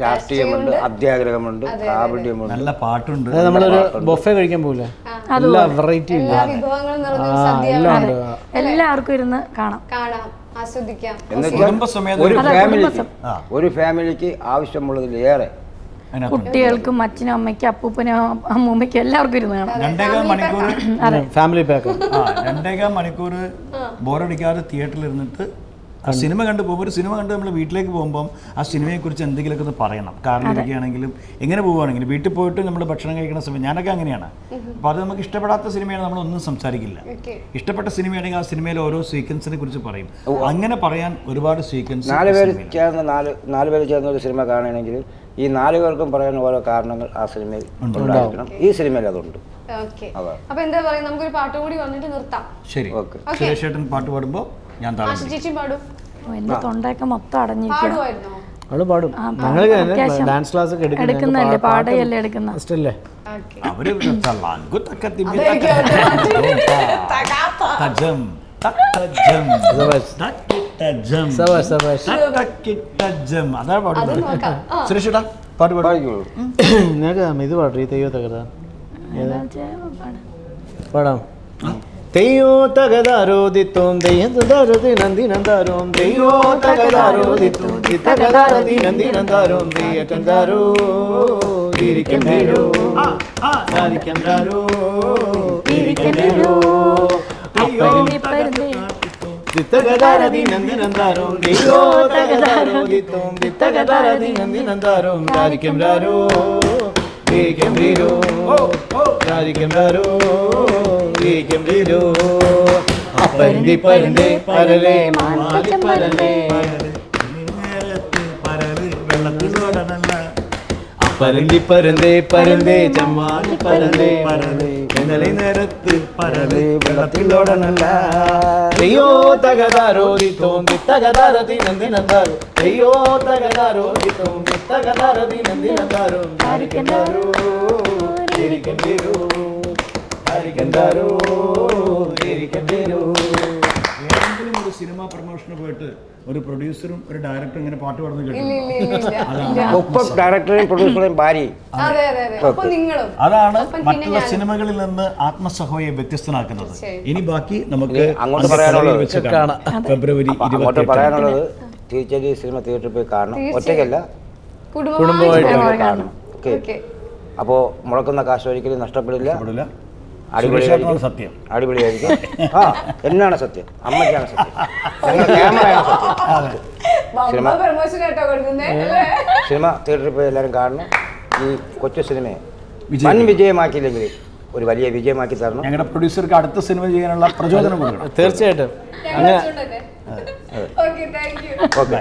രാഷ്ട്രീയമുണ്ട് അത്യാഗ്രഹമുണ്ട് കാപട്യമുണ്ട് നല്ല പാട്ടുണ്ട്. നമ്മളൊരു ബൊഫെ കഴിക്കാൻ പോകില്ലേ എല്ലാ വെറൈറ്റി എല്ലാവർക്കും ഇരുന്ന് കാണാം. കാണാം ആസ്വദിക്കാം. ഒരു ഫാമിലിക്ക് ഒരു ഫാമിലിക്ക് ആവശ്യമുള്ളതിലേറെ കുട്ടികൾക്കും അച്ഛനും അമ്മയ്ക്കും അപ്പൂപ്പനും അമ്മൂമ്മയ്ക്കും എല്ലാവർക്കും ഇരുന്ന് കാണാം. രണ്ടേകാൽ മണിക്കൂർ ഫാമിലി പാക്ക് ആ. രണ്ടേകാൽ മണിക്കൂർ ബോറടിക്കാതെ തിയേറ്ററിൽ ഇരുന്നിട്ട് ആ സിനിമ കണ്ട് പോകുമ്പോൾ ഒരു സിനിമ കണ്ട് നമ്മൾ വീട്ടിലേക്ക് പോകുമ്പം ആ സിനിമയെക്കുറിച്ച് എന്തെങ്കിലുമൊക്കെ ഒന്ന് പറയണം. കാരണം ഇരിക്കുകയാണെങ്കിലും എങ്ങനെ പോവുകയാണെങ്കിലും വീട്ടിൽ പോയിട്ട് നമ്മൾ ഭക്ഷണം കഴിക്കുന്ന സമയം ഞാനൊക്കെ അങ്ങനെയാണ്. അപ്പോൾ അത് നമുക്ക് ഇഷ്ടപ്പെടാത്ത സിനിമയാണ് നമ്മൾ ഒന്നും സംസാരിക്കില്ല ഇഷ്ടപ്പെട്ട സിനിമയാണെങ്കിൽ ആ സിനിമയിലെ ഓരോ സീക്വൻസിനെ കുറിച്ച് പറയും. അങ്ങനെ പറയാൻ ഒരുപാട് സീക്വൻസ് നാല് പേര് ചേർന്ന് നാല് നാല് പേര് ചേർന്ന ഒരു സിനിമ കാണുകയാണെങ്കിൽ ഈ നാല് പേർക്കും പറയാൻ ഓരോ കാരണങ്ങൾ ആ സിനിമയിൽ ഉണ്ടായിരിക്കണം. ഈ സിനിമയിൽ അതുണ്ട്. അപ്പൊ എന്താ പറയാ നമുക്കൊരു പാട്ടും കൂടി വന്നിട്ട് നിർത്താം. ശരി. ഓക്കെ. സുരേഷ് ചേട്ടൻ പാട്ട് പാടുമ്പോൾ ഞാൻ ചേച്ചിയും പാടും. എന്റെ തൊണ്ടയൊക്കെ മൊത്തം അടഞ്ഞിരിക്കും അവൾ പാടും. പാടും. ഞങ്ങൾ ഡാൻസ് ക്ലാസ് ഒക്കെ എടുക്കുന്നതല്ലേ പാടയല്ലേ എടുക്കുന്ന. ഇഷ്ടല്ലേ ഓക്കെ. അവർ തള്ളാങ്കു തക്ക തിമ്മി അതെനിക്ക് തക്ക തജം തക്കജം സബാഷ്. തക്കിട്ടജം. സബാഷ് സബാഷ്. തക്കിട്ടജം. അതാ അത് പാടുന്നത് നോക്കാം. ആ. സുരേഷ് ഏട്ടാ പാട്ട് പാടും. നിനക്ക് ഇത് പാടും. ഈ തെയ്യോ തകത ഏതാ ചെ- പാട്. പാടാം തെയ്യോ തകതാരോദിത്തോം തെയ്യം തകതാരതി നന്ദിനന്താരോം തെയ്യോ തകതാരോദിത്തോം തകതാരതി നന്ദിനന്താരോം തെയ്യക്കന്താരോ ഇരിക്കന്തേരോ ആദിക്കന്താരോ ഇരിക്കന്തേരോ പരുന്തി പരുന്തി. ദിത്തകതാരതി നന്ദിനന്താരോം തെയ്യോ തകതാരോദിത്തോം ദിത്തകതാരതി നന്ദിനന്താരോം ദാരിക്കം രാരോ ഇരിക്കം വീരോ ദാരിക്കം രാരോ ഇരിക്കം വരൂ. അപ്പരണ്ടി പരന്തേ പരലേ മാലി പരലേ. പരന്തി പരന്തേ പരന്തേ ചമ്മാലി പരന്തേ പരന്തേ ഇന്നലെ നേരത്ത് പരൽ വെള്ളത്തിലോടനല്ല അയ്യോ തകതാരോദിത്തോം തകതാരതി നന്ദിനന്താരോ അയ്യോ തകതാരോദിത്തോം തകതാരതി നന്ദിനന്താരോ ഇരിക്കന്തേരോ ആരിക്കന്താരോ ഇരിക്കന്തേരോ ഏതെങ്കിലും ഒരു സിനിമ പ്രൊമോഷന് പോയിട്ട് ഒരു പ്രൊഡ്യൂസറും ഒരു ഡയറക്ടറും ഇങ്ങനെ പാട്ട് പാടുന്നത് കേട്ടിട്ടുണ്ട്? ഒപ്പം ഡയറക്ടറെയും പ്രൊഡ്യൂസറെയും ഭാര്യയും അതെ. അതെ അതെ അപ്പൊ നിങ്ങളും. അതാണ് മറ്റുള്ള സിനിമകളിൽ നിന്ന് ആത്മസഹോയെ വ്യത്യസ്തനാക്കുന്നത്. ഇനി ബാക്കി നമുക്ക് അങ്ങോട്ട് പറയാനുള്ളത് ഫെബ്രുവരി അങ്ങോട്ട് ഇരുപത്തി പറയാനുള്ളത് തീർച്ചയായും ഈ സിനിമ തിയേറ്ററിൽ പോയി കാണണം. ഒറ്റയ്ക്കല്ല കുടുംബമായിട്ട് കാണണം. ഓക്കെ. ഓക്കെ. അപ്പോൾ മുടക്കുന്ന കാശ് ഒരിക്കലും നഷ്ടപ്പെടില്ല. അടിപൊളിയായിരിക്കും. സത്യം. അടിപൊളിയായിരിക്കും. ആ എന്നാണ് സത്യം? അമ്മയ്ക്കാണ് സത്യം. ഞങ്ങളുടെ ക്യാമറയാണ് സത്യം. സിനിമ പ്രമോഷൻ കേട്ടോ കൊടുക്കുന്നേ? സിനിമ തിയേറ്ററിൽ പോയി എല്ലാവരും കാണണം. ഈ കൊച്ചു സിനിമയെ. വൻ വിജയമാക്കിയില്ലെങ്കിൽ ഒരു വലിയ വിജയമാക്കി തരണം. ഞങ്ങളുടെ പ്രൊഡ്യൂസർക്ക് അടുത്ത സിനിമ ചെയ്യാനുള്ള പ്രചോദനം കൊടുക്കണം. തീർച്ചയായിട്ടും. ഞങ്ങൾ ഓക്കെ